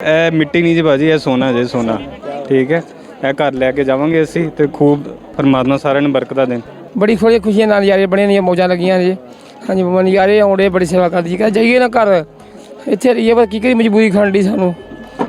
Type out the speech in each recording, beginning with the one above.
ਇਹ ਮਿੱਟੀ ਨਹੀਂ ਜੀ ਭਾਜੀ ਇਹ ਸੋਨਾ ਜੇ ਸੋਨਾ। ਠੀਕ ਹੈ ਇਹ ਘਰ ਲੈ ਕੇ ਜਾਵਾਂਗੇ ਅਸੀਂ ਤੇ ਖੂਬ ਪਰਮਾਤਮਾ ਸਾਰਿਆਂ ਨੂੰ ਬਰਕਤਾਂ ਦੇਣ। ਬੜੀ ਖੁਸ਼ੀ ਖੁਸ਼ੀਆਂ ਨਾਲ ਨਜ਼ਾਰੇ ਬਣੇ ਨੇ ਮੌਜਾਂ ਲੱਗੀਆਂ ਜੀ। ਹਾਂਜੀ ਮਮਾ ਨਜ਼ਾਰੇ ਆਉਂਦੇ ਬੜੀ ਸੇਵਾ ਕਰਦੀ। ਕਹ ਜਾਈਏ ਨਾ ਘਰ। ਇੱਥੇ ਰਹੀਏ ਪਰ ਕੀ ਕਰੀ ਮਜਬੂਰੀ ਖਾਣ ਦੀ ਸਾਨੂੰ।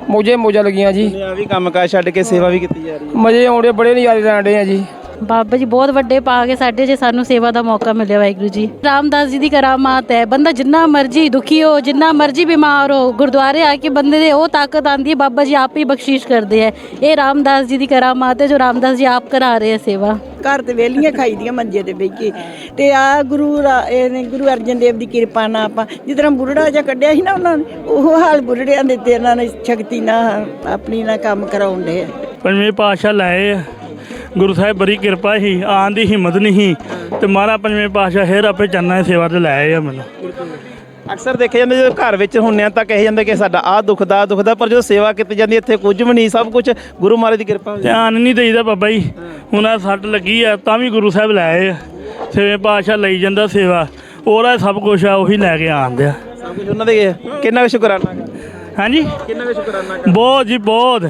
ਮੌਜੇ ਮੌਜਾਂ ਲੱਗੀਆਂ ਜੀ। ਆ ਵੀ ਕੰਮ ਕਾਜ ਛੱਡ ਕੇ ਸੇਵਾ ਵੀ ਕੀਤੀ ਜਾ ਰਹੀ ਹੈ। ਮਜ਼ੇ ਆਉਂਦੇ ਬੜੇ ਨਜ਼ਾਰੇ ਲੈਣ ਡੇ ਆ ਜੀ। ਬਾਬਾ ਜੀ ਬਹੁਤ ਵੱਡੇ ਪਾ ਕੇ ਸਾਡੇ ਜੇ ਸਾਨੂੰ ਸੇਵਾ ਦਾ ਮੌਕਾ ਮਿਲਿਆ ਵਾਹਿਗੁਰੂ ਜੀ। ਰਾਮਦਾਸ ਜੀ ਦੀ ਕਰਾਮਾਤ ਹੈ ਬੰਦਾ ਜਿੰਨਾ ਮਰਜ਼ੀ ਦੁਖੀ ਹੋ ਜਿੰਨਾ ਮਰਜ਼ੀ ਬਿਮਾਰ ਹੋ ਗੁਰਦੁਆਰੇ ਆ ਕੇ ਬੰਦੇ ਦੇ ਉਹ ਤਾਕਤ ਆਂਦੀ ਹੈ ਬਾਬਾ ਜੀ ਆਪ ਹੀ ਬਖਸ਼ਿਸ਼ ਕਰਦੇ ਹੈ। ਇਹ ਰਾਮਦਾਸ ਜੀ ਦੀ ਕਰਾਮਾਤ ਹੈ ਜੋ ਰਾਮਦਾਸ ਜੀ ਆਪ ਕਰਾ ਰਹੇ ਹੈ ਸੇਵਾ। ਘਰ ਤੇ ਵੇਲੀਆਂ ਖਾਈਦੀਆਂ ਮੰਜੇ ਤੇ ਬਹਿ ਕੇ ਤੇ ਆ ਗੁਰੂ ਰਾ- ਇਹਨੇ ਗੁਰੂ ਅਰਜਨ ਦੇਵ ਦੀ ਕਿਰਪਾ ਨਾਲ ਆਪਾਂ ਜਿਸ ਤਰ੍ਹਾਂ ਬੁਰੜਾ ਜਿਹਾ ਕੱਢਿਆ ਸੀ ਨਾ ਉਹਨਾਂ ਨੇ ਉਹ ਹਾਲ ਬੁਰੜਿਆਂ ਦੇ ਤੇ ਇਹਨਾਂ ਨੇ ਸ਼ਕਤੀ ਨਾਲ ਆਪਣੀ ਨਾਲ ਕੰਮ ਕਰਾਉਂਦੇ ਆ। ਪੰਜਵੇਂ ਪਾਤਸ਼ਾਹ ਲਾਏ ਆ। ਗੁਰੂ ਸਾਹਿਬ ਬੜੀ ਕਿਰਪਾ ਸੀ ਆਉਣ ਦੀ ਹਿੰਮਤ ਨਹੀਂ ਤੇ ਮਹਾਰਾ ਪੰਜਵੇਂ ਪਾਤਸ਼ਾਹ ਫੇਰ ਆਪੇ ਚੰਨਾਂ ਦੀ ਸੇਵਾ ਤੇ ਲਾਏ ਆ ਮੈਨੂੰ। ਅਕਸਰ ਦੇਖਿਆ ਜਾਂਦਾ ਜਦੋਂ ਘਰ ਵਿੱਚ ਹੁੰਨੇ ਆ ਤਾਂ ਕਹੇ ਜਾਂਦਾ ਕਿ ਸਾਡਾ ਆਹ ਦੁਖਦਾ ਦੁਖਦਾ ਪਰ ਜਦੋਂ ਸੇਵਾ ਕੀਤੀ ਜਾਂਦੀ ਇੱਥੇ ਕੁਝ ਵੀ ਨਹੀਂ ਸਭ ਕੁਝ ਗੁਰੂ ਮਹਾਰਾਜ ਦੀ ਕਿਰਪਾ ਹੁੰਦੀ ਹੈ। ਧਿਆਨ ਨਹੀਂ ਦੇਈਦਾ ਬਾਬਾ ਜੀ। ਹੁਣ ਆ ਸੱਟ ਲੱਗੀ ਆ ਤਾਂ ਵੀ ਗੁਰੂ ਸਾਹਿਬ ਲਾਏ ਆ। ਛੇਵੇਂ ਪਾਤਸ਼ਾਹ ਲਈ ਜਾਂਦਾ ਸੇਵਾ ਉਹਦਾ ਸਭ ਕੁਝ ਆ ਉਹੀ ਲੈ ਕੇ ਆਉਂਦੇ ਆ। ਸਭ ਕੁਝ ਉਹਨਾਂ ਦੇ ਕਿੰਨਾ ਕੁ ਸ਼ੁਕਰਾਨਾ। ਹੈ। ਹਾਂਜੀ? ਕਿੰਨਾ ਸ਼ੁਕਰਾਨਾ ਬਹੁਤ ਜੀ ਬਹੁਤ।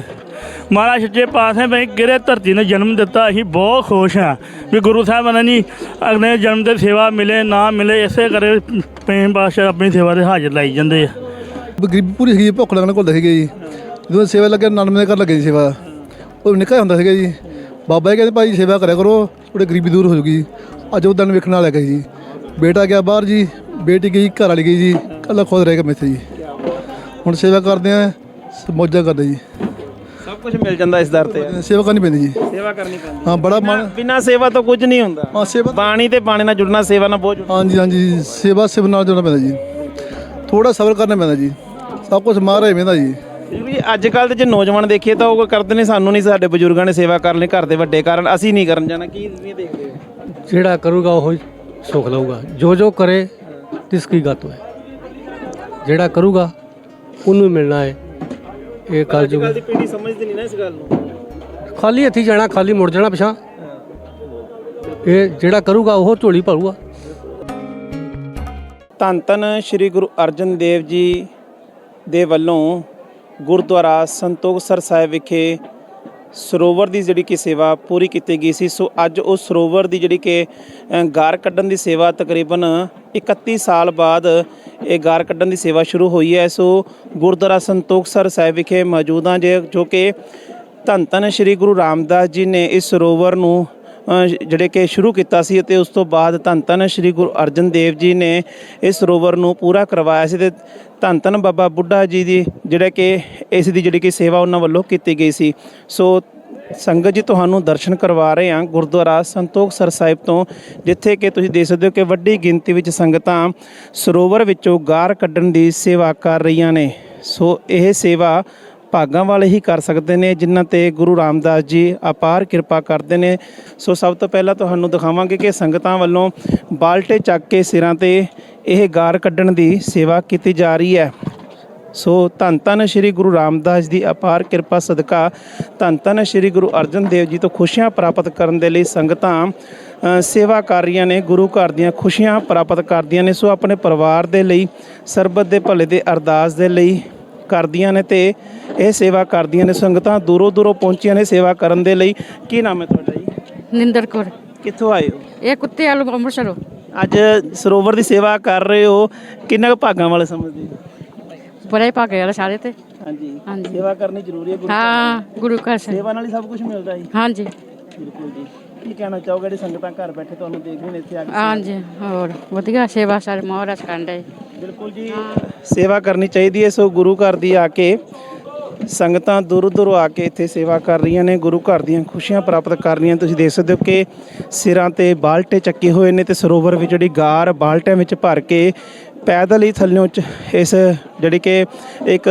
ਮਹਾਰਾਜ ਸੱਚੇ ਪਾਤਸ਼ਾਹ ਬਈ ਕਿਹੜੇ ਧਰਤੀ ਨੇ ਜਨਮ ਦਿੱਤਾ, ਅਸੀਂ ਬਹੁਤ ਖੁਸ਼ ਹਾਂ ਵੀ ਗੁਰੂ ਸਾਹਿਬਾਨ ਨੇ ਅਗਲੇ ਜਨਮ ਤੇ ਸੇਵਾ ਮਿਲੇ, ਨਾ ਮਿਲੇ, ਇਸੇ ਕਰੇ ਪ੍ਰੇਮ ਪਾਤਸ਼ਾਹ ਆਪਣੀ ਸੇਵਾ ਤੇ ਹਾਜ਼ਰ ਲਾਈ ਜਾਂਦੇ ਆ। ਗਰੀਬੀ ਪੂਰੀ ਸੀਗੀ, ਭੁੱਖ ਲੱਗਣ ਕੋਲ ਸੀਗੇ ਜੀ। ਜਦੋਂ ਸੇਵਾ ਲੱਗਿਆ ਨਾਨਵੇਂ ਦੇ ਘਰ ਲੱਗੇ ਜੀ ਸੇਵਾ। ਉਹ ਨਿੱਕਾ ਜਿਹਾ ਹੁੰਦਾ ਸੀਗਾ ਜੀ। ਬਾਬਾ ਜੀ ਕਹਿੰਦੇ, ਭਾਈ ਸੇਵਾ ਕਰਿਆ ਕਰੋ ਥੋੜੀ ਗਰੀਬੀ ਦੂਰ ਹੋ ਜੂਗੀ। ਅੱਜ ਉਹ ਦਿਨ ਵੇਖਣ ਵਾਲਾ ਹੈਗਾ ਜੀ ਬੇਟਾ ਗਿਆ ਬਾਹਰ ਜੀ, ਬੇਟੀ ਗਈ, ਘਰ ਵਾਲੀ ਗਈ ਜੀ। ਕੱਲਾ ਖੁਦ ਰਹਿ ਗਿਆ ਮੈਥੇ ਜੀ। ਹੁਣ ਸੇਵਾ ਕਰਦੇ ਆ ਮੌਜਾਂ ਕਰਦੇ ਜੀ। ਸਭ ਕੁਝ ਮਿਲ ਜਾਂਦਾ ਇਸ ਦਰ ਤੇ। ਸੇਵਾ ਕਰਨੀ ਪੈਂਦੀ ਜੀ। ਸੇਵਾ ਕਰਨੀ ਪੈਂਦੀ ਹਾਂ। ਬੜਾ ਮਨ ਬਿਨਾ ਸੇਵਾ ਤੋਂ ਕੁਝ ਨਹੀਂ ਹੁੰਦਾ। ਹਾਂ ਸੇਵਾ ਬਾਣੀ ਤੇ ਬਾਣੀ ਨਾਲ ਜੁੜਨਾ ਸੇਵਾ ਨਾਲ ਬਹੁਤ ਜੁੜਨਾ। ਹਾਂਜੀ ਹਾਂਜੀ ਸੇਵਾ ਸੇਵਾ ਨਾਲ ਜੁੜਨਾ ਪੈਂਦਾ ਜੀ। ਥੋੜਾ ਸਬਰ ਕਰਨਾ ਪੈਂਦਾ ਜੀ। ਸਭ ਕੁਝ ਮਹਾਰਾਜ ਮਿਹਦਾ ਜੀ। ਵੀ ਅੱਜ ਕੱਲ ਦੇ ਜੇ ਨੌਜਵਾਨ ਦੇਖੀਏ ਤਾਂ ਉਹ ਕਰਦੇ ਨੇ ਸਾਨੂੰ ਨਹੀਂ ਸਾਡੇ ਬਜ਼ੁਰਗਾਂ ਨੇ ਸੇਵਾ ਕਰ ਲਈ ਘਰ ਦੇ ਵੱਡੇ ਕਾਰਨ ਅਸੀਂ ਨਹੀਂ ਕਰਨ ਜਾਣਾ। ਕੀ ਤੁਸੀਂ ਦੇਖਦੇ ਹੋ? ਜਿਹੜਾ ਕਰੂਗਾ ਉਹ ਸੁਖ ਲਊਗਾ। ਜੋ ਜੋ ਕਰੇ ਤਿਸ ਕੀ ਗਤ ਹੈ ਜਿਹੜਾ ਕਰੂਗਾ ਉਹਨੂੰ ਮਿਲਣਾ ਹੈ। ਇਹ ਕੱਲ ਅੱਜ ਕੱਲ ਦੀ ਪੀੜ੍ਹੀ ਸਮਝਦੀ ਨਹੀਂ ਨਾ ਇਸ ਗੱਲ ਨੂੰ। ਖਾਲੀ ਹੱਥੀ ਜਾਣਾ ਖਾਲੀ ਮੁੜ ਜਾਣਾ ਪਿਛਾਂ ਇਹ ਜਿਹੜਾ ਕਰੂਗਾ ਉਹ ਝੋਲੀ ਭਰੂਗਾ ਧੰਨ ਧੰਨ ਸ੍ਰੀ ਗੁਰੂ ਅਰਜਨ ਦੇਵ ਜੀ ਦੇ ਵੱਲੋਂ ਗੁਰਦੁਆਰਾ ਸੰਤੋਖਸਰ ਸਾਹਿਬ ਵਿਖੇ ਸਰੋਵਰ ਦੀ ਜਿਹੜੀ ਕਿ ਸੇਵਾ ਪੂਰੀ ਕੀਤੀ ਗਈ ਸੀ, ਸੋ ਅੱਜ ਉਹ ਸਰੋਵਰ ਦੀ ਜਿਹੜੀ ਕਿ ਗਾਰ ਕੱਢਣ ਦੀ ਸੇਵਾ ਤਕਰੀਬਨ 31 ਸਾਲ ਬਾਅਦ ਇਹ ਗਾਰ ਕੱਢਣ ਦੀ ਸੇਵਾ ਸ਼ੁਰੂ ਹੋਈ ਹੈ। ਸੋ ਗੁਰਦੁਆਰਾ ਸੰਤੋਖਸਰ ਸਾਹਿਬ ਵਿਖੇ ਮੌਜੂਦ ਹਾਂ ਜੇ, ਜੋ ਕਿ ਧੰਨ ਧੰਨ ਸ੍ਰੀ ਗੁਰੂ ਰਾਮਦਾਸ ਜੀ ਨੇ ਇਸ ਸਰੋਵਰ ਨੂੰ ਜਿਹੜੇ ਕਿ ਸ਼ੁਰੂ ਕੀਤਾ ਸੀ ਅਤੇ ਉਸ ਤੋਂ ਬਾਅਦ ਧੰਨ ਧੰਨ ਸ੍ਰੀ ਗੁਰੂ ਅਰਜਨ ਦੇਵ ਜੀ ਨੇ ਇਸ ਸਰੋਵਰ ਨੂੰ ਪੂਰਾ ਕਰਵਾਇਆ ਸੀ ਤੇ ਧੰਨ ਧੰਨ ਬਾਬਾ ਬੁੱਢਾ ਜੀ ਦੀ ਜਿਹੜਾ ਕਿ ਇਸ ਦੀ ਜਿਹੜੀ ਕਿ ਸੇਵਾ ਉਹਨਾਂ ਵੱਲੋਂ ਕੀਤੀ ਗਈ ਸੀ। ਸੋ ਸੰਗਤ ਜੀ, ਤੁਹਾਨੂੰ ਦਰਸ਼ਨ ਕਰਵਾ ਰਹੇ ਹਾਂ ਗੁਰਦੁਆਰਾ ਸੰਤੋਖਸਰ ਸਾਹਿਬ ਤੋਂ, ਜਿੱਥੇ ਕਿ ਤੁਸੀਂ ਦੇਖ ਸਕਦੇ ਹੋ ਕਿ ਵੱਡੀ ਗਿਣਤੀ ਵਿੱਚ ਸੰਗਤਾਂ ਸਰੋਵਰ ਵਿੱਚੋਂ ਗਾਰ ਕੱਢਣ ਦੀ ਸੇਵਾ ਕਰ ਰਹੀਆਂ ਨੇ। ਸੋ ਇਹ ਸੇਵਾ ਭਾਗਾਂ ਵਾਲੇ ਹੀ ਕਰ ਸਕਦੇ ਨੇ, ਜਿਨ੍ਹਾਂ ਤੇ ਗੁਰੂ ਰਾਮਦਾਸ ਜੀ ਅਪਾਰ ਕਿਰਪਾ ਕਰਦੇ ਨੇ। ਸੋ ਸਭ ਤੋਂ ਪਹਿਲਾਂ ਤੁਹਾਨੂੰ ਦਿਖਾਵਾਂਗੇ ਕਿ ਸੰਗਤਾਂ ਵੱਲੋਂ ਬਾਲਟੇ ਚੱਕ ਕੇ ਸਿਰਾਂ ਤੇ ਇਹ ਗਾਰ ਕੱਢਣ ਦੀ ਸੇਵਾ ਕੀਤੀ ਜਾ ਰਹੀ ਹੈ। ਸੋ ਧੰਨ ਧੰਨ ਸ੍ਰੀ ਗੁਰੂ ਰਾਮਦਾਸ ਦੀ ਅਪਾਰ ਕਿਰਪਾ ਸਦਕਾ ਧੰਨ ਧੰਨ ਸ੍ਰੀ ਗੁਰੂ ਅਰਜਨ ਦੇਵ ਜੀ ਤੋਂ ਖੁਸ਼ੀਆਂ ਪ੍ਰਾਪਤ ਕਰਨ ਦੇ ਲਈ ਸੰਗਤਾਂ ਸੇਵਾ ਕਰ ਰਹੀਆਂ ਨੇ, ਗੁਰੂ ਘਰ ਦੀਆਂ ਖੁਸ਼ੀਆਂ ਪ੍ਰਾਪਤ ਕਰਦੀਆਂ ਨੇ। ਸੋ ਆਪਣੇ ਪਰਿਵਾਰ ਦੇ ਲਈ, ਸਰਬਤ ਦੇ ਭਲੇ ਦੇ ਅਰਦਾਸ ਦੇ ਲਈ ਕਰਦੀਆਂ ਨੇ ਤੇ ਇਹ ਸੇਵਾ ਕਰਦੀਆਂ ਨੇ ਸੰਗਤਾਂ ਦੂਰੋਂ ਦੂਰੋਂ ਪਹੁੰਚੀਆਂ ਨੇ ਸੇਵਾ ਕਰਨ ਦੇ ਲਈ। ਕੀ ਨਾਮ ਹੈ ਤੁਹਾਡਾ ਜੀ? ਨਿੰਦਰ ਕੌਰ। ਕਿੱਥੋਂ ਆਏ ਹੋ? ਇਹ ਕੁੱਤੇ ਵਾਲੂ ਅੰਮ੍ਰਿਤਸਰੋਂ ਅੱਜ ਸਰੋਵਰ ਦੀ ਸੇਵਾ ਕਰ ਰਹੇ ਹੋ। ਕਿੰਨਾ ਕੁ ਭਾਗਾਂ ਵਾਲੇ ਸਮਝਦੇ ਹੋ? ਬੜਾ ਹੀ ਭਾਗੇ ਵਾਲਾ ਸਾਰੇ ਤੇ। ਹਾਂਜੀ। ਹਾਂਜੀ। ਸੇਵਾ ਕਰਨੀ ਜ਼ਰੂਰੀ ਹੈ ਗੁਰੂ ਹਾਂ ਗੁਰੂ ਘਰ। ਸੇਵਾ ਨਾਲ ਹੀ ਸਭ ਕੁਝ ਮਿਲਦਾ ਜੀ। ਹਾਂਜੀ। ਬਿਲਕੁਲ ਜੀ। ਕੀ ਕਹਿਣਾ ਚਾਹੋਗੇ? ਜਿਹੜੇ ਸੰਗਤਾਂ ਘਰ ਬੈਠੇ ਤੁਹਾਨੂੰ ਦੇਖ ਰਹੇ ਨੇ ਇੱਥੇ ਆ ਕੇ? ਹਾਂਜੀ ਹੋਰ। ਵਧੀਆ ਸੇਵਾ ਸਾਰੇ ਮਹਾਰਾਜ ਕੰਡੇ ਬਿਲਕੁਲ ਜੀ। ਸੇਵਾ ਕਰਨੀ ਚਾਹੀਦੀ ਹੈ ਸੋ ਗੁਰੂ ਘਰ ਦੀ ਆ ਕੇ ਸੰਗਤਾਂ ਦੂਰੋਂ ਦੂਰੋਂ ਆ ਕੇ ਇੱਥੇ ਸੇਵਾ ਕਰ ਰਹੀਆਂ ਨੇ ਗੁਰੂ ਘਰ ਦੀਆਂ ਖੁਸ਼ੀਆਂ ਪ੍ਰਾਪਤ ਕਰ ਰਹੀਆਂ। ਤੁਸੀਂ ਦੇਖ ਸਕਦੇ ਹੋ ਕਿ ਸਿਰਾਂ ਤੇ ਬਾਲਟੇ ਚੱਕੇ ਹੋਏ ਨੇ ਤੇ ਸਰੋਵਰ ਵਿੱਚ ਜਿਹੜੀ ਗਾਰ ਬਾਲਟਿਆਂ ਵਿੱਚ ਭਰ ਕੇ ਪੈਦਲ ਹੀ ਥੱਲਿਓਂ ਚ ਇਸ ਜਿਹੜੀ ਕਿ ਇੱਕ